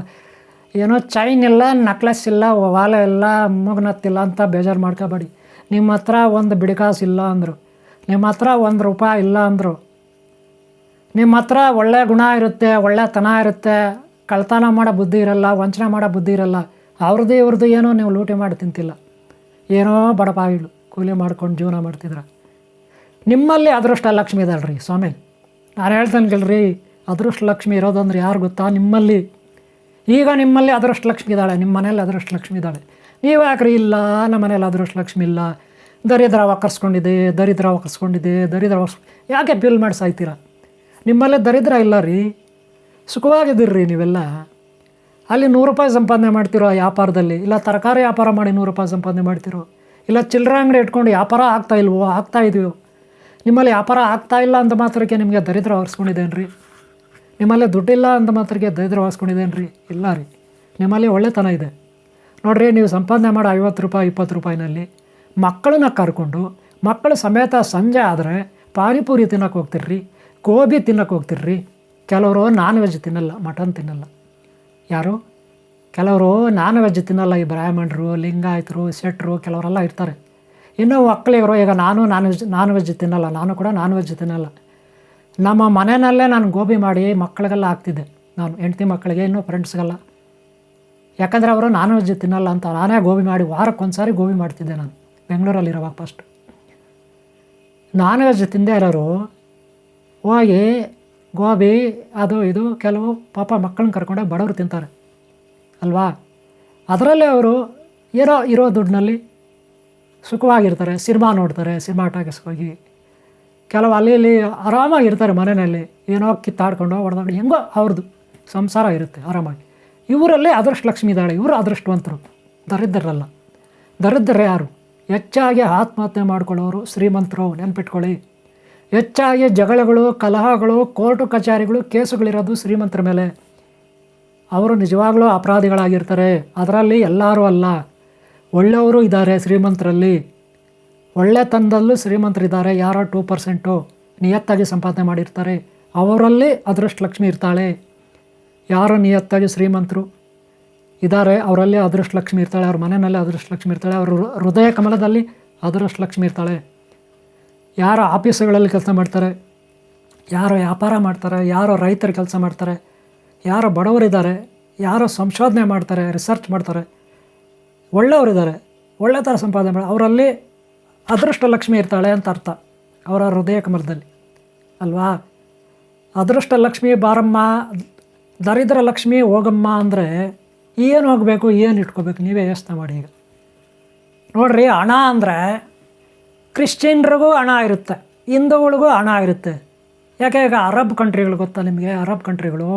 ಏನೋ ಚೈನ್ ಇಲ್ಲ ನಕ್ಲೆಸ್ ಇಲ್ಲ ವಾಲೆ ಇಲ್ಲ, ಮೂಗ್ನತ್ತಿಲ್ಲ ಅಂತ ಬೇಜಾರು ಮಾಡ್ಕೋಬೇಡಿ. ನಿಮ್ಮ ಹತ್ರ ಒಂದು ಬಿಡಿಕಾಸು ಇಲ್ಲ ಅಂದರು. ನಿಮ್ಮ ಹತ್ರ ಒಂದು ರೂಪಾಯಿ ಇಲ್ಲ ಅಂದರು. ನಿಮ್ಮ ಹತ್ರ ಒಳ್ಳೆ ಗುಣ ಇರುತ್ತೆ ಒಳ್ಳೆತನ ಇರುತ್ತೆ, ಕಳ್ತನ ಮಾಡೋ ಬುದ್ಧಿ ಇರಲ್ಲ, ವಂಚನೆ ಮಾಡೋ ಬುದ್ಧಿ ಇರಲ್ಲ, ಅವ್ರದ್ದು ಇವ್ರದ್ದು ಏನೋ ನೀವು ಲೂಟಿ ಮಾಡಿ ತಿಂತಿಲ್ಲ. ಏನೋ ಬಡಪಾಯಿಗಳು ಕೂಲಿ ಮಾಡ್ಕೊಂಡು ಜೀವನ ಮಾಡ್ತಿದ್ರ. ನಿಮ್ಮಲ್ಲಿ ಅದೃಷ್ಟ ಲಕ್ಷ್ಮಿ ಇದ್ದಾಳ್ರಿ ಸ್ವಾಮಿ. ನಾನು ಹೇಳ್ತೇನೆ ಕೇಳ್ರಿ, ಅದೃಷ್ಟ ಲಕ್ಷ್ಮಿ ಇರೋದಂದ್ರೆ ಯಾರು ಗೊತ್ತಾ? ನಿಮ್ಮಲ್ಲಿ. ಈಗ ನಿಮ್ಮಲ್ಲಿ ಅದೃಷ್ಟ ಲಕ್ಷ್ಮಿ ಇದ್ದಾಳೆ, ನಿಮ್ಮ ಮನೇಲಿ ಅದೃಷ್ಟ ಲಕ್ಷ್ಮಿ ಇದ್ದಾಳೆ. ನೀವು ಯಾಕ್ರಿ ಇಲ್ಲ, ನಮ್ಮ ಮನೇಲಿ ಅದೃಷ್ಟ ಲಕ್ಷ್ಮಿ ಇಲ್ಲ. ದರಿದ್ರ ಒಕ್ಕರ್ಸ್ಕೊಂಡಿದೆ ದರಿದ್ರ ಒಕ್ಕರ್ಸ್ಕೊಂಡಿದೆ ದರಿದ್ರ ಯಾಕೆ ಬಿಲ್ ಮಾಡಿ ಸಾಯ್ತೀರಾ? ನಿಮ್ಮಲ್ಲೇ ದರಿದ್ರ ಇಲ್ಲ ರೀ. ಸುಖವಾಗಿದ್ದೀರಿ ನೀವೆಲ್ಲ. ಅಲ್ಲಿ ನೂರು ರೂಪಾಯಿ ಸಂಪಾದನೆ ಮಾಡ್ತಿರೋ ವ್ಯಾಪಾರದಲ್ಲಿ, ಇಲ್ಲ ತರಕಾರಿ ವ್ಯಾಪಾರ ಮಾಡಿ ನೂರು ರೂಪಾಯಿ ಸಂಪಾದನೆ ಮಾಡ್ತಿರೋ, ಇಲ್ಲ ಚಿಲ್ಲರೆ ಅಂಗಡಿ ಇಟ್ಕೊಂಡು ವ್ಯಾಪಾರ ಆಗ್ತಾ ಇಲ್ವೋ, ಆಗ್ತಾ ಇದೆಯೋ? ನಿಮ್ಮಲ್ಲಿ ವ್ಯಾಪಾರ ಆಗ್ತಾ ಇಲ್ಲ ಅಂತ ಮಾತ್ರಕ್ಕೆ ನಿಮಗೆ ದರಿದ್ರ ಹೊರಿಸ್ಕೊಂಡಿದ್ದೇನೆ ರೀ? ನಿಮ್ಮಲ್ಲಿ ದುಡ್ಡಿಲ್ಲ ಅಂತ ಮಾತ್ರಕ್ಕೆ ದರಿದ್ರ ಹೊರಿಸ್ಕೊಂಡಿದ್ದೇನೆ ರೀ? ಇಲ್ಲ ರೀ. ನಿಮ್ಮಲ್ಲಿ ಒಳ್ಳೆತನ ಇದೆ. ನೋಡ್ರಿ, ನೀವು ಸಂಪಾದನೆ ಮಾಡೋ ಐವತ್ತು ರೂಪಾಯಿ, ಇಪ್ಪತ್ತು ರೂಪಾಯಿನಲ್ಲಿ ಮಕ್ಕಳನ್ನ ಕರ್ಕೊಂಡು, ಮಕ್ಕಳು ಸಮೇತ ಸಂಜೆ ಆದರೆ ಪಾನಿಪುರಿ ತಿನ್ನೋಕೆ ಹೋಗ್ತಿರ್ರಿ, ಗೋಬಿ ತಿನ್ನೋಕೆ ಹೋಗ್ತಿರ್ರಿ. ಕೆಲವರು ನಾನ್ ವೆಜ್ ತಿನ್ನಲ್ಲ ಮಟನ್ ತಿನ್ನಲ್ಲ. ಯಾರು? ಕೆಲವರು ನಾನ್ ವೆಜ್ ತಿನ್ನಲ್ಲ, ಈ ಬ್ರಾಹ್ಮಣರು, ಲಿಂಗಾಯತರು, ಶೆಟ್ರು, ಕೆಲವರೆಲ್ಲ ಇರ್ತಾರೆ. ಇನ್ನೂ ಒಕ್ಕಲಿಗರು ಈಗ ನಾನು ನಾನ್ ವೆಜ್ ನಾನ್ ವೆಜ್ ತಿನ್ನಲ್ಲ, ನಾನು ಕೂಡ ನಾನ್ ವೆಜ್ ತಿನ್ನಲ್ಲ. ನಮ್ಮ ಮನೆಯಲ್ಲೇ ನಾನು ಗೋಬಿ ಮಾಡಿ ಮಕ್ಕಳಿಗೆಲ್ಲ ಹಾಕ್ತಿದ್ದೆ. ನಾನು ಹೆಂಡ್ತಿ ಮಕ್ಕಳಿಗೆ, ಇನ್ನೂ ಫ್ರೆಂಡ್ಸ್ಗೆಲ್ಲ ಯಾಕಂದರೆ ಅವರು ನಾನ್ ವೆಜ್ ತಿನ್ನಲ್ಲ ಅಂತ ನಾನೇ ಗೋಬಿ ಮಾಡಿ ವಾರಕ್ಕೊಂದು ಸಾರಿ ಗೋಬಿ ಮಾಡ್ತಿದ್ದೆ ನಾನು ಬೆಂಗಳೂರಲ್ಲಿರುವಾಗ ಫಸ್ಟ್ ನಾನ್ ವೆಜ್ ತಿಂದೇ ಇರೋರು ಹೋಗಿ ಗೋಬಿ, ಅದು ಇದು ಕೆಲವು ಪಾಪ ಮಕ್ಕಳನ್ನ ಕರ್ಕೊಂಡೆ ಬಡವರು ತಿಂತಾರೆ, ಅಲ್ವಾ? ಅದರಲ್ಲೇ ಅವರು ಇರೋ ಇರೋ ದುಡ್ಡಿನಲ್ಲಿ ಸುಖವಾಗಿರ್ತಾರೆ, ಸಿನಿಮಾ ನೋಡ್ತಾರೆ, ಸಿನಿಮಾ ಹೋಗಿ. ಕೆಲವು ಅಲ್ಲಿ ಇಲ್ಲಿ ಆರಾಮಾಗಿರ್ತಾರೆ ಮನೆಯಲ್ಲಿ, ಏನೋ ಕಿತ್ತಾಡ್ಕೊಂಡು ಹೊಡೆದಾಡಿ ಹೆಂಗೋ ಅವ್ರದ್ದು ಸಂಸಾರ ಇರುತ್ತೆ ಆರಾಮಾಗಿ. ಇವರಲ್ಲಿ ಅದೃಷ್ಟ ಲಕ್ಷ್ಮಿ ಇದ್ದಾಳೆ. ಇವರು ಅದೃಷ್ಟವಂತರು ದರಿದ್ರರಲ್ಲ. ದರಿದ್ರ ಯಾರು? ಹೆಚ್ಚಾಗಿ ಆತ್ಮಹತ್ಯೆ ಮಾಡ್ಕೊಳ್ಳೋರು ಶ್ರೀಮಂತರು, ನೆನ್ಪಿಟ್ಕೊಳ್ಳಿ. ಹೆಚ್ಚಾಗಿ ಜಗಳಗಳು, ಕಲಹಗಳು, ಕೋರ್ಟು ಕಚೇರಿಗಳು, ಕೇಸುಗಳಿರೋದು ಶ್ರೀಮಂತರ ಮೇಲೆ. ಅವರು ನಿಜವಾಗ್ಲೂ ಅಪರಾಧಿಗಳಾಗಿರ್ತಾರೆ. ಅದರಲ್ಲಿ ಎಲ್ಲರೂ ಅಲ್ಲ. ಒಳ್ಳೆಯವರು ಇದ್ದಾರೆ ಶ್ರೀಮಂತರಲ್ಲಿ. ಒಳ್ಳೆತನದಲ್ಲೂ ಶ್ರೀಮಂತರಿದ್ದಾರೆ. ಯಾರೋ ಟೂ ಪರ್ಸೆಂಟು ನಿಯತ್ತಾಗಿ ಸಂಪಾದನೆ ಮಾಡಿರ್ತಾರೆ. ಅವರಲ್ಲಿ ಅದೃಷ್ಟ ಲಕ್ಷ್ಮಿ ಇರ್ತಾಳೆ. ಯಾರು ನಿಯತ್ತಾಗಿ ಶ್ರೀಮಂತರು? ಇದ್ದಾರೆ ಅವರಲ್ಲಿ ಅದೃಷ್ಟ ಲಕ್ಷ್ಮಿ ಇರ್ತಾಳೆ, ಅವ್ರ ಮನೆಯಲ್ಲಿ ಅದೃಷ್ಟ ಲಕ್ಷ್ಮಿ ಇರ್ತಾಳೆ, ಅವರು ಹೃದಯ ಕಮಲದಲ್ಲಿ ಅದೃಷ್ಟ ಲಕ್ಷ್ಮಿ ಇರ್ತಾಳೆ. ಯಾರು ಆಫೀಸುಗಳಲ್ಲಿ ಕೆಲಸ ಮಾಡ್ತಾರೆ? ಯಾರು ವ್ಯಾಪಾರ ಮಾಡ್ತಾರೆ? ಯಾರು ರೈತರು ಕೆಲಸ ಮಾಡ್ತಾರೆ? ಯಾರು ಬಡವರಿದ್ದಾರೆ? ಯಾರು ಸಂಶೋಧನೆ ಮಾಡ್ತಾರೆ ರಿಸರ್ಚ್ ಮಾಡ್ತಾರೆ? ಒಳ್ಳೆಯವರಿದ್ದಾರೆ, ಒಳ್ಳೆ ಥರ ಸಂಪಾದನೆ ಮಾಡಿ, ಅವರಲ್ಲಿ ಅದೃಷ್ಟ ಲಕ್ಷ್ಮಿ ಇರ್ತಾಳೆ ಅಂತ ಅರ್ಥ, ಅವರ ಹೃದಯ ಕಮಲದಲ್ಲಿ. ಅಲ್ವಾ? ಅದೃಷ್ಟ ಲಕ್ಷ್ಮಿ ಬಾರಮ್ಮ ದರಿದ್ರ ಲಕ್ಷ್ಮಿ ಹೋಗಮ್ಮ ಅಂದರೆ ಏನು ಹೋಗಬೇಕು ಏನು ಇಟ್ಕೋಬೇಕು, ನೀವೇ ಯೋಚನೆ ಮಾಡಿ ಈಗ. ನೋಡ್ರಿ, ಹಣ ಅಂದರೆ ಕ್ರಿಶ್ಚಿಯನ್ರಿಗೂ ಹಣ ಇರುತ್ತೆ, ಹಿಂದೂಗಳಿಗೂ ಹಣ ಇರುತ್ತೆ. ಯಾಕೆ ಈಗ ಅರಬ್ ಕಂಟ್ರಿಗಳು ಗೊತ್ತಾ ನಿಮಗೆ? ಅರಬ್ ಕಂಟ್ರಿಗಳು,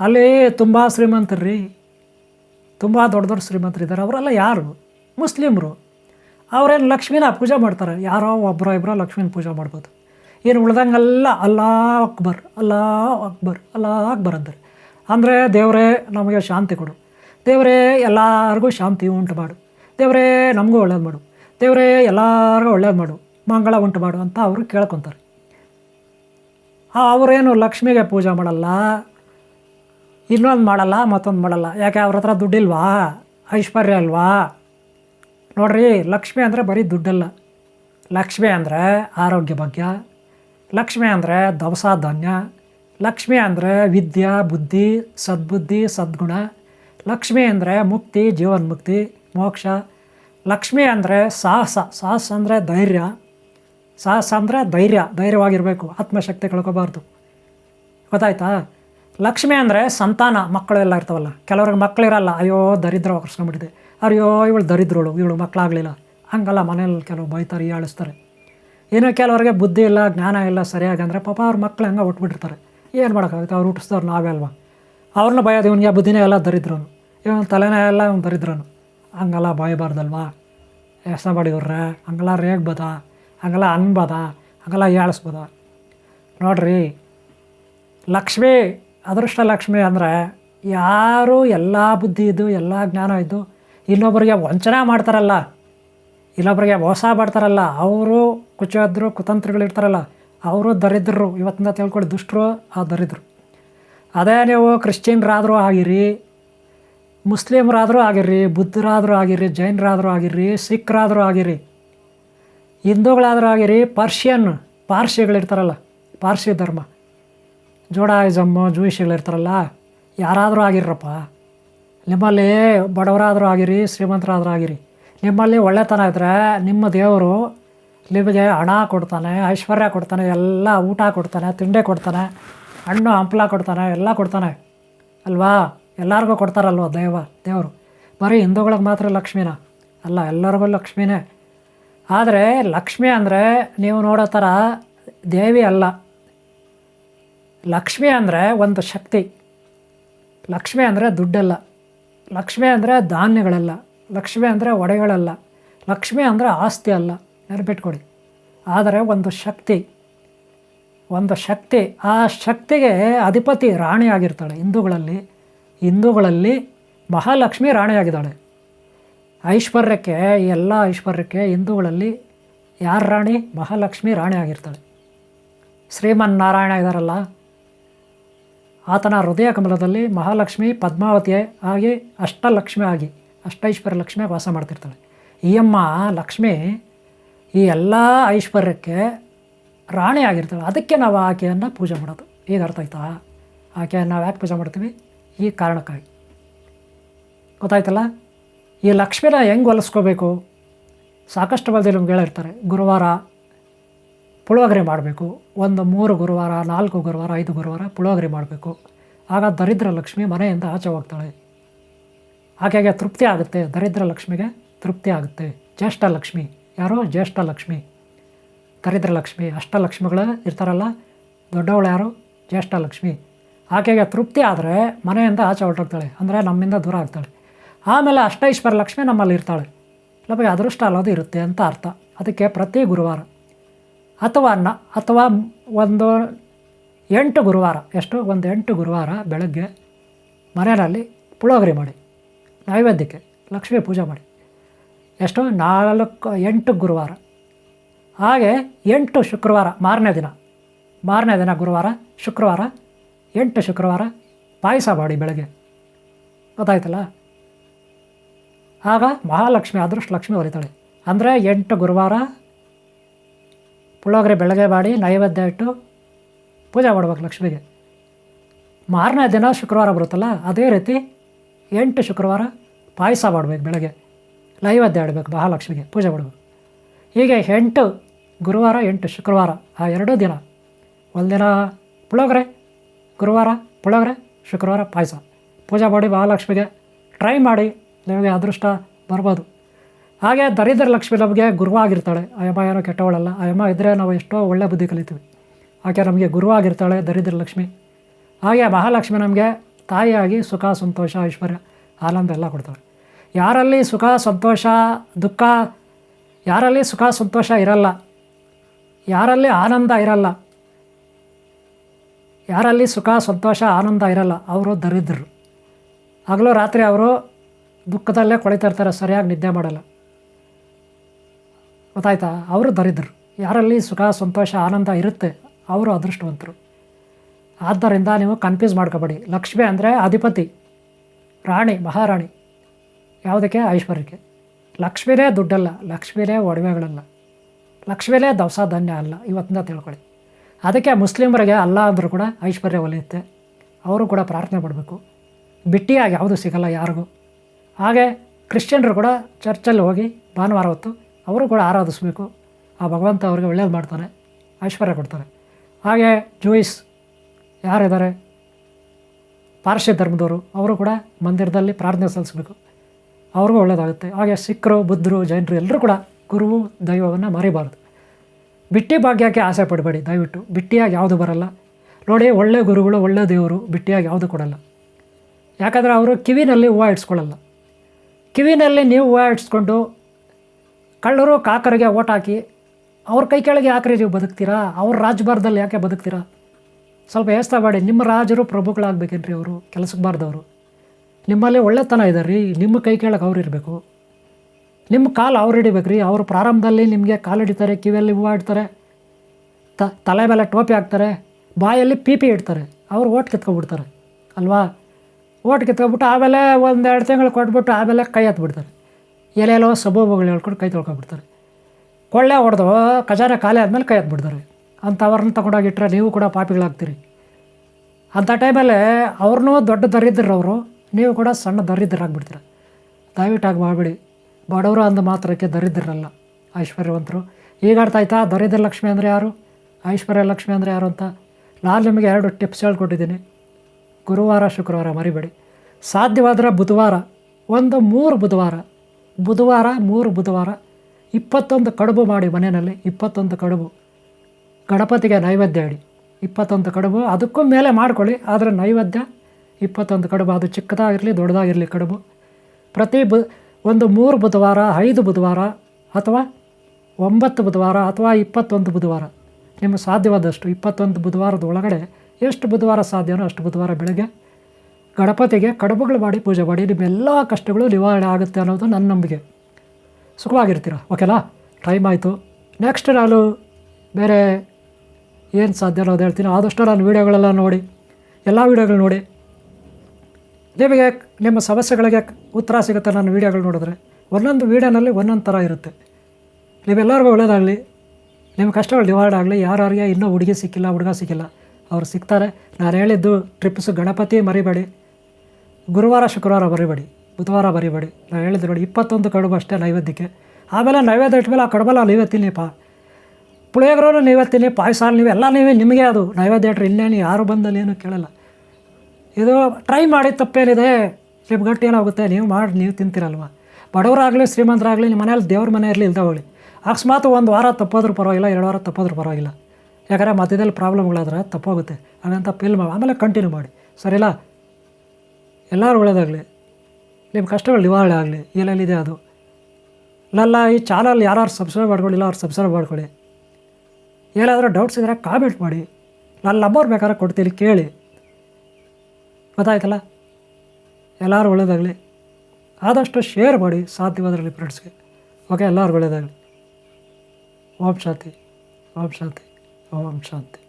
ಅಲ್ಲಿ ತುಂಬ ಶ್ರೀಮಂತರ್ರಿ ತುಂಬ ದೊಡ್ಡ ದೊಡ್ಡ ಶ್ರೀಮಂತರಿದ್ದಾರೆ ಅವರೆಲ್ಲ ಯಾರು? ಮುಸ್ಲಿಮರು. ಅವರೇನು ಲಕ್ಷ್ಮೀನ ಪೂಜೆ ಮಾಡ್ತಾರೆ. ಯಾರೋ ಒಬ್ಬರೋ ಇಬ್ಬರೋ ಲಕ್ಷ್ಮೀನ ಪೂಜೆ ಮಾಡ್ಬೋದು. ಏನು ಉಳ್ದಂಗೆಲ್ಲ ಅಲ್ಲಾ ಅಕ್ಬರ್ ಅಲ್ಲಾ ಅಕ್ಬರ್ ಅಲ್ಲಾ ಅಕ್ಬರ್ ಅಂತಾರೆ. ಅಂದರೆ ದೇವರೇ ನಮಗೆ ಶಾಂತಿ ಕೊಡು. ದೇವರೇ ಎಲ್ಲರಿಗೂ ಶಾಂತಿ ಉಂಟು ಮಾಡು. ದೇವರೇ ನಮಗೂ ಒಳ್ಳೇದು ಮಾಡು. ದೇವರೇ ಎಲ್ಲರಿಗೂ ಒಳ್ಳೇದು ಮಾಡು. ಮಂಗಳ ಉಂಟು ಮಾಡು ಅಂತ ಅವರು ಕೇಳ್ಕೊತಾರೆ. ಅವರೇನು ಲಕ್ಷ್ಮಿಗೆ ಪೂಜೆ ಮಾಡಲ್ಲ, ಇನ್ನೊಂದು ಮಾಡಲ್ಲ, ಮತ್ತೊಂದು ಮಾಡಲ್ಲ. ಯಾಕೆ ಅವ್ರ ಹತ್ರ ದುಡ್ಡಿಲ್ವಾ? ಐಶ್ವರ್ಯ ಅಲ್ವಾ? ನೋಡ್ರಿ, ಲಕ್ಷ್ಮಿ ಅಂದರೆ ಬರೀ ದುಡ್ಡಲ್ಲ. ಲಕ್ಷ್ಮಿ ಅಂದರೆ ಆರೋಗ್ಯ ಭಾಗ್ಯ. ಲಕ್ಷ್ಮಿ ಅಂದರೆ ದವಸ ಧಾನ್ಯ. ಲಕ್ಷ್ಮಿ ಅಂದರೆ ವಿದ್ಯಾ, ಬುದ್ಧಿ, ಸದ್ಬುದ್ಧಿ, ಸದ್ಗುಣ. ಲಕ್ಷ್ಮಿ ಅಂದರೆ ಮುಕ್ತಿ, ಜೀವನ್ಮುಕ್ತಿ, ಮೋಕ್ಷ. ಲಕ್ಷ್ಮಿ ಅಂದರೆ ಸಾಹಸ. ಸಾಹಸ ಅಂದರೆ ಧೈರ್ಯ. ಸಾಹಸ ಅಂದರೆ ಧೈರ್ಯ, ಧೈರ್ಯವಾಗಿರಬೇಕು, ಆತ್ಮಶಕ್ತಿ ಕಳ್ಕೊಬಾರ್ದು. ಗೊತ್ತಾಯ್ತಾ? ಲಕ್ಷ್ಮಿ ಅಂದರೆ ಸಂತಾನ, ಮಕ್ಕಳು ಎಲ್ಲ ಇರ್ತಾವಲ್ಲ. ಕೆಲವ್ರಿಗೆ ಮಕ್ಕಳಿರಲ್ಲ, ಅಯ್ಯೋ, ದರಿದ್ರ ಕರ್ಸ್ಕೊಂಡ್ಬಿಟ್ಟಿದೆ ಅಯ್ಯೋ, ಇವಳು ದರಿದ್ರಳು, ಇವಳು ಮಕ್ಕಳಾಗಲಿಲ್ಲ. ಹಂಗಲ್ಲ ಮನೇಲಿ ಕೆಲವು ಬೈತಾರೆ ಏಳಿಸ್ತಾರೆ ಏನೋ ಕೆಲವರಿಗೆ ಬುದ್ಧಿ ಇಲ್ಲ, ಜ್ಞಾನ ಇಲ್ಲ ಸರಿಯಾಗಿ ಅಂದರೆ ಪಾಪ ಅವ್ರ ಮಕ್ಳು ಹಂಗೆ ಹುಟ್ಬಿಟ್ಟಿರ್ತಾರೆ ಏನು ಮಾಡೋಕ್ಕಾಗುತ್ತೆ? ಅವ್ರು ಹುಟ್ಟಿಸ್ದವ್ರು ನಾವೇ ಅಲ್ವಾ? ಅವ್ರನ್ನ ಬಯೋದು ಇವನಿಗೆ ಬುದ್ಧಿನೇ ಎಲ್ಲ ದರಿದ್ರನು. ಇವನ ತಲೆನೇ ಎಲ್ಲ ಇವ್ನು ದರಿದ್ರನು. ಹಂಗೆಲ್ಲ ಬಾಯಬಾರ್ದಲ್ವಾ ಯೋಚನೆ ಮಾಡಿವ್ರೆ ಹಂಗೆಲ್ಲ ರೇಗ್ಬೋದ? ಹಂಗಲ್ಲ ಅನ್ಬೋದ? ಹಂಗೆಲ್ಲ ಏಳಿಸ್ಬೋದ? ನೋಡ್ರಿ, ಲಕ್ಷ್ಮಿ, ಅದೃಷ್ಟ ಲಕ್ಷ್ಮಿ ಅಂದರೆ ಯಾರು ಎಲ್ಲ ಬುದ್ಧಿ ಇದ್ದು, ಎಲ್ಲ ಜ್ಞಾನ ಇದ್ದು ಇನ್ನೊಬ್ಬರಿಗೆ ವಂಚನೆ ಮಾಡ್ತಾರಲ್ಲ ಇನ್ನೊಬ್ಬರಿಗೆ ಮೋಸ ಮಾಡ್ತಾರಲ್ಲ, ಅವರು ಕುಚೋದ್ರು ಕುತಂತ್ರಿಗಳಿರ್ತಾರಲ್ಲ ಅವರು ದರಿದ್ರರು. ಇವತ್ತಿಂದ ತಿಳ್ಕೊಳ್ಳಿ ದುಷ್ಟರು ಆ ದರಿದ್ರು ಅದೇ ನೀವು ಕ್ರಿಶ್ಚಿಯನ್ರಾದರೂ ಆಗಿರಿ, ಮುಸ್ಲಿಮ್ರಾದರೂ ಆಗಿರ್ರಿ ಬುದ್ಧರಾದರೂ ಆಗಿರ್ರಿ ಜೈನರಾದರೂ ಆಗಿರ್ರಿ ಸಿಖ್ರಾದರೂ ಆಗಿರಿ, ಹಿಂದೂಗಳಾದರೂ ಆಗಿರಿ, ಪರ್ಷಿಯನ್ ಪಾರ್ಸಿಗಳಿರ್ತಾರಲ್ಲ ಪಾರ್ಸಿ ಧರ್ಮ ಜೋಡಾಯಿಸಮ್ಮು ಜೂಯಿಷಿಗಳಿರ್ತಾರಲ್ಲ ಯಾರಾದರೂ ಆಗಿರ್ರಪ್ಪ. ನಿಮ್ಮಲ್ಲಿ ಬಡವರಾದರೂ ಆಗಿರಿ, ಶ್ರೀಮಂತರಾದರೂ ಆಗಿರಿ. ನಿಮ್ಮಲ್ಲಿ ಒಳ್ಳೆತನ ಇದ್ದರೆ ನಿಮ್ಮ ದೇವರು ನಿಮಗೆ ಹಣ ಕೊಡ್ತಾನೆ, ಐಶ್ವರ್ಯ ಕೊಡ್ತಾನೆ, ಎಲ್ಲ ಊಟ ಕೊಡ್ತಾನೆ, ತಿಂಡಿ ಕೊಡ್ತಾನೆ, ಹಣ್ಣು, ಹಂಪಲ ಕೊಡ್ತಾನೆ, ಎಲ್ಲ ಕೊಡ್ತಾನೆ. ಅಲ್ವಾ? ಎಲ್ಲರಿಗೂ ಕೊಡ್ತಾರಲ್ವ ದೇವ, ದೇವರು. ಬರೀ ಹಿಂದೂಗಳಿಗೆ ಮಾತ್ರ ಲಕ್ಷ್ಮಿನ? ಅಲ್ಲ, ಎಲ್ಲರಿಗೂ ಲಕ್ಷ್ಮಿನೇ. ಆದರೆ ಲಕ್ಷ್ಮಿ ಅಂದರೆ ನೀವು ನೋಡೋ ಥರ ದೇವಿ ಅಲ್ಲ. ಲಕ್ಷ್ಮಿ ಅಂದರೆ ಒಂದು ಶಕ್ತಿ. ಲಕ್ಷ್ಮಿ ಅಂದರೆ ದುಡ್ಡಲ್ಲ. ಲಕ್ಷ್ಮಿ ಅಂದರೆ ಧಾನ್ಯಗಳಲ್ಲ. ಲಕ್ಷ್ಮಿ ಅಂದರೆ ಒಡೆಗಳಲ್ಲ. ಲಕ್ಷ್ಮಿ ಅಂದರೆ ಆಸ್ತಿ ಅಲ್ಲ. ನೆನಪಿಟ್ಕೊಡಿ ಆದರೆ ಒಂದು ಶಕ್ತಿ ಒಂದು ಶಕ್ತಿ, ಆ ಶಕ್ತಿಗೆ ಅಧಿಪತಿ ರಾಣಿ ಆಗಿರ್ತಾಳೆ. ಹಿಂದೂಗಳಲ್ಲಿ ಹಿಂದೂಗಳಲ್ಲಿ ಮಹಾಲಕ್ಷ್ಮಿ ರಾಣಿಯಾಗಿದ್ದಾಳೆ ಐಶ್ವರ್ಯಕ್ಕೆ, ಎಲ್ಲ ಐಶ್ವರ್ಯಕ್ಕೆ ಹಿಂದೂಗಳಲ್ಲಿ ಯಾರು ರಾಣಿ? ಮಹಾಲಕ್ಷ್ಮಿ ರಾಣಿ ಆಗಿರ್ತಾಳೆ. ಶ್ರೀಮನ್ನಾರಾಯಣ ಇದ್ದಾರಲ್ಲ ಆತನ ಹೃದಯ ಕಮಲದಲ್ಲಿ ಮಹಾಲಕ್ಷ್ಮಿ ಪದ್ಮಾವತಿ ಆಗಿ ಅಷ್ಟಲಕ್ಷ್ಮಿ ಆಗಿ, ಅಷ್ಟೈಶ್ವರ್ಯ ಲಕ್ಷ್ಮಿ ವಾಸ ಮಾಡ್ತಿರ್ತಾಳೆ. ಈ ಅಮ್ಮ ಲಕ್ಷ್ಮಿ ಈ ಎಲ್ಲ ಐಶ್ವರ್ಯಕ್ಕೆ ರಾಣಿ ಆಗಿರ್ತಾಳೆ. ಅದಕ್ಕೆ ನಾವು ಆಕೆಯನ್ನು ಪೂಜೆ ಮಾಡೋದು. ಈಗ ಅರ್ಥ ಆಯ್ತಾ? ಆಕೆಯನ್ನು ನಾವು ಯಾಕೆ ಪೂಜೆ ಮಾಡ್ತೀವಿ? ಈ ಕಾರಣಕ್ಕಾಗಿ. ಗೊತ್ತಾಯ್ತಲ್ಲ? ಈ ಲಕ್ಷ್ಮೀನ ಹೆಂಗೆ ಹೊಲಿಸ್ಕೋಬೇಕು? ಸಾಕಷ್ಟು ಮಂದಿ ನಮ್ಗೆ ಹೇಳಿರ್ತಾರೆ. ಗುರುವಾರ ಪುಳಿಯೋಗರೆ ಮಾಡಬೇಕು. ಒಂದು ಮೂರು ಗುರುವಾರ, ನಾಲ್ಕು ಗುರುವಾರ, ಐದು ಗುರುವಾರ ಪುಳಿಯೋಗರೆ ಮಾಡಬೇಕು. ಆಗ ದರಿದ್ರ ಲಕ್ಷ್ಮಿ ಮನೆಯಿಂದ ಆಚೆ ಹೋಗ್ತಾಳೆ. ಆಕೆಗೆ ತೃಪ್ತಿ ಆಗುತ್ತೆ. ದರಿದ್ರ ಲಕ್ಷ್ಮಿಗೆ ತೃಪ್ತಿ ಆಗುತ್ತೆ. ಜ್ಯೇಷ್ಠ ಲಕ್ಷ್ಮಿ. ಯಾರು ಜ್ಯೇಷ್ಠ ಲಕ್ಷ್ಮಿ ಕರಿದ್ರ ಲಕ್ಷ್ಮಿ ಅಷ್ಟಲಕ್ಷ್ಮಿಗಳು ಇರ್ತಾರಲ್ಲ, ದೊಡ್ಡವಳು ಯಾರು? ಜ್ಯೇಷ್ಠ ಲಕ್ಷ್ಮಿ. ಆಕೆಗೆ ತೃಪ್ತಿ ಆದರೆ ಮನೆಯಿಂದ ಆಚೆ ಹೊರಟೋಗ್ತಾಳೆ ಅಂದರೆ ನಮ್ಮಿಂದ ದೂರ ಆಗ್ತಾಳೆ ಆಮೇಲೆ ಅಷ್ಟೈಶ್ವರ ಲಕ್ಷ್ಮಿ ನಮ್ಮಲ್ಲಿ ಇರ್ತಾಳೆ. ನಮಗೆ ಅದೃಷ್ಟ ಅನ್ನೋದು ಇರುತ್ತೆ ಅಂತ ಅರ್ಥ. ಅದಕ್ಕೆ ಪ್ರತಿ ಗುರುವಾರ, ಅಥವಾ ನ, ಅಥವಾ ಒಂದು ಎಂಟು ಗುರುವಾರ, ಎಷ್ಟು? ಒಂದು ಎಂಟು ಗುರುವಾರ ಬೆಳಗ್ಗೆ ಮನೆಯಲ್ಲಿ ಪುಳೋಗರೆ ಮಾಡಿ, ನೈವೇದ್ಯಕ್ಕೆ ಲಕ್ಷ್ಮೀ ಪೂಜೆ ಮಾಡಿ. ಎಷ್ಟು ನಾಲ್ಕು, ಎಂಟು ಗುರುವಾರ. ಹಾಗೆ ಎಂಟು ಶುಕ್ರವಾರ, ಮಾರನೇ ದಿನ. ಮಾರನೇ ದಿನ ಗುರುವಾರ, ಶುಕ್ರವಾರ, ಎಂಟು ಶುಕ್ರವಾರ, ಪಾಯಸ ಮಾಡಿ ಬೆಳಗ್ಗೆ. ಗೊತ್ತಾಯ್ತಲ್ಲ? ಆಗ ಮಹಾಲಕ್ಷ್ಮಿ ಅದೃಷ್ಟ ಲಕ್ಷ್ಮಿ ಹೊರಿತಾಳೆ ಅಂದರೆ ಎಂಟು ಗುರುವಾರ ಪುಳೋಗರೆ ಬೆಳಗ್ಗೆ ಮಾಡಿ ನೈವೇದ್ಯ ಇಟ್ಟು ಪೂಜೆ ಮಾಡ್ಬೇಕು ಲಕ್ಷ್ಮಿಗೆ. ಮಾರನೇ ದಿನ ಶುಕ್ರವಾರ ಬರುತ್ತಲ್ಲ, ಅದೇ ರೀತಿ ಎಂಟು ಶುಕ್ರವಾರ ಪಾಯಸ ಮಾಡಬೇಕು ಬೆಳಗ್ಗೆ. ನೈವೇದ್ಯ ಇಡಬೇಕು ಮಹಾಲಕ್ಷ್ಮಿಗೆ ಪೂಜೆ ಮಾಡಬೇಕು ಹೀಗೆ ಎಂಟು ಗುರುವಾರ, ಎಂಟು ಶುಕ್ರವಾರ, ಆ ಎರಡೂ ದಿನ. ಒಂದಿನ ಪುಳೋಗ್ರೆ, ಗುರುವಾರ ಪುಳೋಗ್ರೆ, ಶುಕ್ರವಾರ ಪಾಯಸ. ಪೂಜೆ ಮಾಡಿ ಮಹಾಲಕ್ಷ್ಮಿಗೆ ಟ್ರೈ ಮಾಡಿ, ನಿಮಗೆ ಅದೃಷ್ಟ ಬರ್ಬೋದು. ಹಾಗೆ ದರಿದ್ರ ಲಕ್ಷ್ಮಿ ನಮಗೆ ಗುರುವಾಗಿರ್ತಾಳೆ ಅಯ್ಯಮ್ಮ ಏನೋ ಕೆಟ್ಟವಳಲ್ಲ. ಅಯ್ಯಮ್ಮ ಇದ್ದರೆ ನಾವು ಎಷ್ಟೋ ಒಳ್ಳೆ ಬುದ್ಧಿ ಕಲಿತೀವಿ. ಆಕೆ ನಮಗೆ ಗುರುವಾಗಿರ್ತಾಳೆ ದರಿದ್ರ ಲಕ್ಷ್ಮಿ. ಹಾಗೆ ಮಹಾಲಕ್ಷ್ಮಿ ನಮಗೆ ತಾಯಿಯಾಗಿ ಸುಖ, ಸಂತೋಷ, ಐಶ್ವರ್ಯ, ಆನಂದ ಎಲ್ಲ ಕೊಡ್ತಾಳೆ. ಯಾರಲ್ಲಿ ಸುಖ, ಸಂತೋಷ, ದುಃಖ, ಯಾರಲ್ಲಿ ಸುಖ, ಸಂತೋಷ ಇರಲ್ಲ, ಯಾರಲ್ಲಿ ಆನಂದ ಇರಲ್ಲ, ಯಾರಲ್ಲಿ ಸುಖ, ಸಂತೋಷ, ಆನಂದ ಇರಲ್ಲ, ಅವರು ದರಿದ್ರರು. ಹಗಲು ರಾತ್ರಿ ಅವರು ದುಃಖದಲ್ಲೇ ಕೊಳಿತಾ ಇರ್ತಾರೆ, ಸರಿಯಾಗಿ ನಿದ್ದೆ ಮಾಡಲ್ಲ. ಗೊತ್ತಾಯ್ತಾ? ಅವರು ದರಿದ್ರರು. ಯಾರಲ್ಲಿ ಸುಖ, ಸಂತೋಷ, ಆನಂದ ಇರುತ್ತೆ, ಅವರು ಅದೃಷ್ಟವಂತರು. ಆದ್ದರಿಂದ ನೀವು ಕನ್ಫ್ಯೂಸ್ ಮಾಡ್ಕೋಬೇಡಿ. ಲಕ್ಷ್ಮಿ ಅಂದರೆ ಅಧಿಪತಿ, ರಾಣಿ, ಮಹಾರಾಣಿ. ಯಾವುದಕ್ಕೆ? ಐಶ್ವರ್ಯಕ್ಕೆ. ಲಕ್ಷ್ಮಿನೇ ದುಡ್ಡಲ್ಲ, ಲಕ್ಷ್ಮೀರೇ ಒಡವೆಗಳಲ್ಲ. ಲಕ್ಷ್ಮೀರೇ ದವಸ ಧಾನ್ಯ ಅಲ್ಲ, ಇವತ್ತಿಂದ ತಿಳ್ಕೊಳ್ಳಿ. ಅದಕ್ಕೆ ಮುಸ್ಲಿಮರಿಗೆ ಅಲ್ಲ ಅಂದರೂ ಕೂಡ ಐಶ್ವರ್ಯ ಒಲಿಯುತ್ತೆ. ಅವರು ಕೂಡ ಪ್ರಾರ್ಥನೆ ಮಾಡಬೇಕು ಬಿಟ್ಟಿಯಾಗಿ ಯಾವುದು ಸಿಗಲ್ಲ ಯಾರಿಗೂ. ಹಾಗೆ ಕ್ರಿಶ್ಚಿಯನ್ರು ಕೂಡ ಚರ್ಚಲ್ಲಿ ಹೋಗಿ ಭಾನುವಾರ ಹೊತ್ತು ಅವರು ಕೂಡ ಆರಾಧಿಸಬೇಕು. ಆ ಭಗವಂತ ಅವ್ರಿಗೆ ಒಳ್ಳೇದು ಮಾಡ್ತಾನೆ, ಐಶ್ವರ್ಯ ಕೊಡ್ತಾನೆ. ಹಾಗೆ ಜೂಯಿಸ್ ಯಾರಿದ್ದಾರೆ? ಪಾರ್ಶ್ವ ಧರ್ಮದವರು, ಅವರು ಕೂಡ ಮಂದಿರದಲ್ಲಿ ಪ್ರಾರ್ಥನೆ ಸಲ್ಲಿಸಬೇಕು. ಅವ್ರಿಗೂ ಒಳ್ಳೆಯದಾಗುತ್ತೆ ಹಾಗೆ ಸಿಖ್ರು ಬುದ್ಧರು, ಜೈನರು ಎಲ್ಲರೂ ಕೂಡ ಗುರುವು, ದೈವವನ್ನು ಮರಿಬಾರ್ದು. ಬಿಟ್ಟಿ ಭಾಗ್ಯಕ್ಕೆ ಆಸೆ ಪಡಬೇಡಿ, ದಯವಿಟ್ಟು. ಬಿಟ್ಟಿಯಾಗಿ ಯಾವುದು ಬರಲ್ಲ. ನೋಡಿ, ಒಳ್ಳೆ ಗುರುಗಳು, ಒಳ್ಳೆ ದೇವರು ಬಿಟ್ಟಿಯಾಗಿ ಯಾವುದು ಕೊಡಲ್ಲ. ಯಾಕಂದರೆ ಅವರು ಕಿವಿನಲ್ಲಿ ಹೂವು ಇಡ್ಸ್ಕೊಳ್ಳಲ್ಲ. ಕಿವಿನಲ್ಲಿ ನೀವು ಹೂವು ಇಡ್ಸ್ಕೊಂಡು ಕಳ್ಳರು, ಕಾಕರಿಗೆ ಓಟ್ ಹಾಕಿ ಅವ್ರ ಕೈ ಕೆಳಗೆ ಯಾಕ್ರೆ ನೀವು ಬದುಕ್ತೀರಾ? ಅವ್ರ ರಾಜಭಾರದಲ್ಲಿ ಯಾಕೆ ಬದುಕ್ತೀರಾ? ಸ್ವಲ್ಪ ಮಾಡಿ. ನಿಮ್ಮ ರಾಜರು ಪ್ರಭುಗಳಾಗಬೇಕೇನ್ರಿ ಅವರು? ಕೆಲಸಕ್ಕೆ ಬಾರ್ದವರು. ನಿಮ್ಮಲ್ಲಿ ಒಳ್ಳೆತನ ಇದ್ದಾರೆ ರೀ. ನಿಮ್ಮ ಕೈ ಕೇಳಕ್ಕೆ ಅವ್ರು ಇರಬೇಕು. ನಿಮ್ಮ ಕಾಲು ಅವ್ರು ಹಿಡಿಬೇಕು ರೀ ಅವರು ಪ್ರಾರಂಭದಲ್ಲಿ ನಿಮಗೆ ಕಾಲು ಹಿಡಿತಾರೆ, ಕಿವಿಯಲ್ಲಿ ಹೂವು ಇಡ್ತಾರೆ ತಲೆ ಮೇಲೆ ಟೋಪಿ ಹಾಕ್ತಾರೆ, ಬಾಯಲ್ಲಿ ಪೀಪಿ ಇಡ್ತಾರೆ. ಅವ್ರು ಓಟ್ ಕಿತ್ಕೊಬಿಡ್ತಾರೆ ಅಲ್ವಾ? ಓಟ್ ಕಿತ್ಕೊಬಿಟ್ಟು ಆಮೇಲೆ ಒಂದು ಎರಡು ತಿಂಗಳು ಕೊಟ್ಬಿಟ್ಟು ಆಮೇಲೆ ಕೈ ಹತ್ಬಿಡ್ತಾರೆ ಎಲ್ಲೋ ಸಬೂಬುಗಳು ಹೇಳ್ಕೊಂಡು ಕೈ ತೊಳ್ಕೊಬಿಡ್ತಾರೆ ಕೊಳ್ಳೆ ಹೊಡೆದು ಖಜಾನೆ ಖಾಲಿ ಆದಮೇಲೆ ಕೈ ಹತ್ಬಿಡ್ತಾರೆ ಅಂಥವ್ರನ್ನ ತೊಗೊಂಡೋಗಿಟ್ರೆ ನೀವು ಕೂಡ ಪಾಪಿಗಳಾಗ್ತೀರಿ. ಅಂಥ ಟೈಮಲ್ಲಿ ಅವ್ರನ್ನೂ ದೊಡ್ಡ ದರಿದ್ರವರು ನೀವು ಕೂಡ ಸಣ್ಣ ದರಿದ್ರಾಗ್ಬಿಡ್ತೀರ ದಯವಿಟ್ಟು ಆಗಿ ಮಾಡಬೇಡಿ. ಬಡವರು ಅಂದ ಮಾತ್ರಕ್ಕೆ ದರಿದ್ರಲ್ಲ ಐಶ್ವರ್ಯವಂತರು, ಈಗ ಅರ್ಥ ಆಯ್ತಾ? ದರಿದ್ರ ಲಕ್ಷ್ಮಿ ಅಂದರೆ ಯಾರು? ಐಶ್ವರ್ಯ ಲಕ್ಷ್ಮಿ ಅಂದರೆ ಯಾರು ಅಂತ? ನಾನು ನಿಮಗೆ ಎರಡು ಟಿಪ್ಸ್ ಹೇಳ್ಕೊಟ್ಟಿದ್ದೀನಿ. ಗುರುವಾರ, ಶುಕ್ರವಾರ ಮರಿಬೇಡಿ. ಸಾಧ್ಯವಾದರೆ ಬುಧವಾರ, ಒಂದು ಮೂರು ಬುಧವಾರ. ಬುಧವಾರ, ಮೂರು ಬುಧವಾರ. ಇಪ್ಪತ್ತೊಂದು ಕಡುಬು ಮಾಡಿ ಮನೆಯಲ್ಲಿ, ಇಪ್ಪತ್ತೊಂದು ಕಡುಬು. ಗಣಪತಿಗೆ ನೈವೇದ್ಯ ಇಡಿ. ಇಪ್ಪತ್ತೊಂದು ಕಡುಬು, ಅದಕ್ಕೂ ಮೇಲೆ ಮಾಡ್ಕೊಳ್ಳಿ, ಆದರೆ ನೈವೇದ್ಯ ಇಪ್ಪತ್ತೊಂದು ಕಡುಬು. ಅದು ಚಿಕ್ಕದಾಗಿರಲಿ, ದೊಡ್ಡದಾಗಿರಲಿ ಕಡುಬು. ಪ್ರತಿ ಬು, ಒಂದು ಮೂರು ಬುಧವಾರ, ಐದು ಬುಧವಾರ, ಅಥವಾ ಒಂಬತ್ತು ಬುಧವಾರ, ಅಥವಾ ಇಪ್ಪತ್ತೊಂದು ಬುಧವಾರ. ನಿಮಗೆ ಸಾಧ್ಯವಾದಷ್ಟು ಇಪ್ಪತ್ತೊಂದು ಬುಧವಾರದ ಒಳಗಡೆ ಎಷ್ಟು ಬುಧವಾರ ಸಾಧ್ಯನೋ ಅಷ್ಟು ಬುಧವಾರ ಬೆಳಗ್ಗೆ ಗಣಪತಿಗೆ ಕಡುಬುಗಳು ಮಾಡಿ ಪೂಜೆ ಮಾಡಿ. ನಿಮ್ಮೆಲ್ಲ ಕಷ್ಟಗಳು ನಿವಾರಣೆ ಆಗುತ್ತೆ ಅನ್ನೋದು ನನ್ನ ನಂಬಿಕೆ. ಸುಖವಾಗಿರ್ತೀರ, ಓಕೆನಾ? ಟೈಮ್ ಆಯಿತು. ನೆಕ್ಸ್ಟ್ ನಾನು ಬೇರೆ ಏನು ಸಾಧ್ಯ ಅನ್ನೋದು ಹೇಳ್ತೀನಿ. ಆದಷ್ಟು ನಾನು ವೀಡಿಯೋಗಳೆಲ್ಲ ನೋಡಿ, ಎಲ್ಲ ವೀಡಿಯೋಗಳು ನೋಡಿ. ನಿಮಗೆ ನಿಮ್ಮ ಸಮಸ್ಯೆಗಳಿಗೆ ಉತ್ತರ ಸಿಗುತ್ತೆ ನನ್ನ ವೀಡಿಯೋಗಳು ನೋಡಿದ್ರೆ. ಒಂದೊಂದು ವೀಡಿಯೋನಲ್ಲಿ ಒಂದೊಂದು ಥರ ಇರುತ್ತೆ. ನೀವೆಲ್ಲರಿಗೂ ಒಳ್ಳೆಯದಾಗಲಿ ನಿಮ್ಮ ಕಷ್ಟಗಳು ಡಿವೈಡ್ ಆಗಲಿ ಯಾರ್ಯಾರಿಗೆ ಇನ್ನೂ ಹುಡುಗಿ ಸಿಕ್ಕಿಲ್ಲ, ಹುಡುಗ ಸಿಕ್ಕಿಲ್ಲ, ಅವ್ರು ಸಿಗ್ತಾರೆ. ನಾನು ಹೇಳಿದ್ದು ಟ್ರಿಪ್ಸು ಗಣಪತಿ ಮರಿಬೇಡಿ. ಗುರುವಾರ, ಶುಕ್ರವಾರ ಬರಿಬೇಡಿ ಬುಧವಾರ ಬರಿಬೇಡಿ ನಾನು ಹೇಳಿದ್ದು ನೋಡಿ, ಇಪ್ಪತ್ತೊಂದು ಕಡುಬು ಅಷ್ಟೇ ನೈವೇದ್ಯಕ್ಕೆ. ಆಮೇಲೆ ನೈವೇದ್ಯ ಇಟ್ಮೇಲೆ ಆ ಕಡುಬಲ್ಲ ನೀವೇ ತಿನ್ನಿಪ್ಪ. ಪುಳಿಯೋಗರೂ ನೀವೇ ತಿನ್ನಿ, ಪಾಯಸ ನೀವು ಎಲ್ಲ ನೀವೇ, ನಿಮಗೆ ಅದು ನೈವೇದ್ಯ ಇಟ್ರೆ ಇನ್ನೇನು ಯಾರು ಬಂದಲ್ಲಿ ಏನು ಕೇಳಲ್ಲ. ಇದು ಟ್ರೈ ಮಾಡಿ ತಪ್ಪೇನಿದೆ? ನಿಮ್ಮ ಗಟ್ಟಿ ಏನಾಗುತ್ತೆ? ನೀವು ಮಾಡಿ, ನೀವು ತಿಂತೀರಲ್ವ? ಬಡವರಾಗಲಿ, ಶ್ರೀಮಂತರಾಗಲಿ, ನಿಮ್ಮ ಮನೇಲಿ ದೇವ್ರ ಮನೆ ಇರಲಿ ಇಲ್ದ ಅಕಸ್ಮಾತ್ ಒಂದು ವಾರ ತಪ್ಪೋದ್ರೂ ಪರವಾಗಿಲ್ಲ, ಎರಡು ವಾರ ತಪ್ಪೋದ್ರೂ ಪರವಾಗಿಲ್ಲ. ಯಾಕಂದರೆ ಮಧ್ಯದಲ್ಲಿ ಪ್ರಾಬ್ಲಮ್ಗಳಾದ್ರೆ ತಪ್ಪೋಗುತ್ತೆ. ಹಾಗಂತ ಫೀಲ್ ಮಾಡಿ, ಆಮೇಲೆ ಕಂಟಿನ್ಯೂ ಮಾಡಿ. ಸರಿಲ್ಲ ಎಲ್ಲರೂ ಒಳ್ಳೇದಾಗಲಿ. ನಿಮ್ಮ ಕಷ್ಟಗಳು ನಿವಾರಣೆ ಆಗಲಿ. ಎಲ್ಲೆಲ್ಲಿದೆ ಅದು? ಇಲ್ಲಲ್ಲ ಈ ಚಾನಲ್ ಯಾರು ಸಬ್ಸ್ಕ್ರೈಬ್ ಮಾಡ್ಕೊಳ್ಳಿಲ್ಲ ಅವ್ರು ಸಬ್ಸ್ಕ್ರೈಬ್ ಮಾಡ್ಕೊಳ್ಳಿ. ಏನಾದರೂ ಡೌಟ್ಸ್ ಇದ್ದರೆ ಕಾಮೆಂಟ್ ಮಾಡಿ. ನಾನು ನಂಬರ್ ಬೇಕಾದ್ರೆ ಕೊಡ್ತೀನಿ, ಕೇಳಿ. ಗೊತ್ತಾಯ್ತಲ್ಲ? ಎಲ್ಲರೂ ಒಳ್ಳೇದಾಗಲಿ. ಆದಷ್ಟು ಶೇರ್ ಮಾಡಿ ಸಾಧ್ಯವಾದರಲ್ಲಿ ಫ್ರೆಂಡ್ಸ್ಗೆ ಓಕೆ ಎಲ್ಲರೂ ಒಳ್ಳೇದಾಗಲಿ. ಓಂ ಶಾಂತಿ ಓಂ ಶಾಂತಿ ಓಂ ಶಾಂತಿ.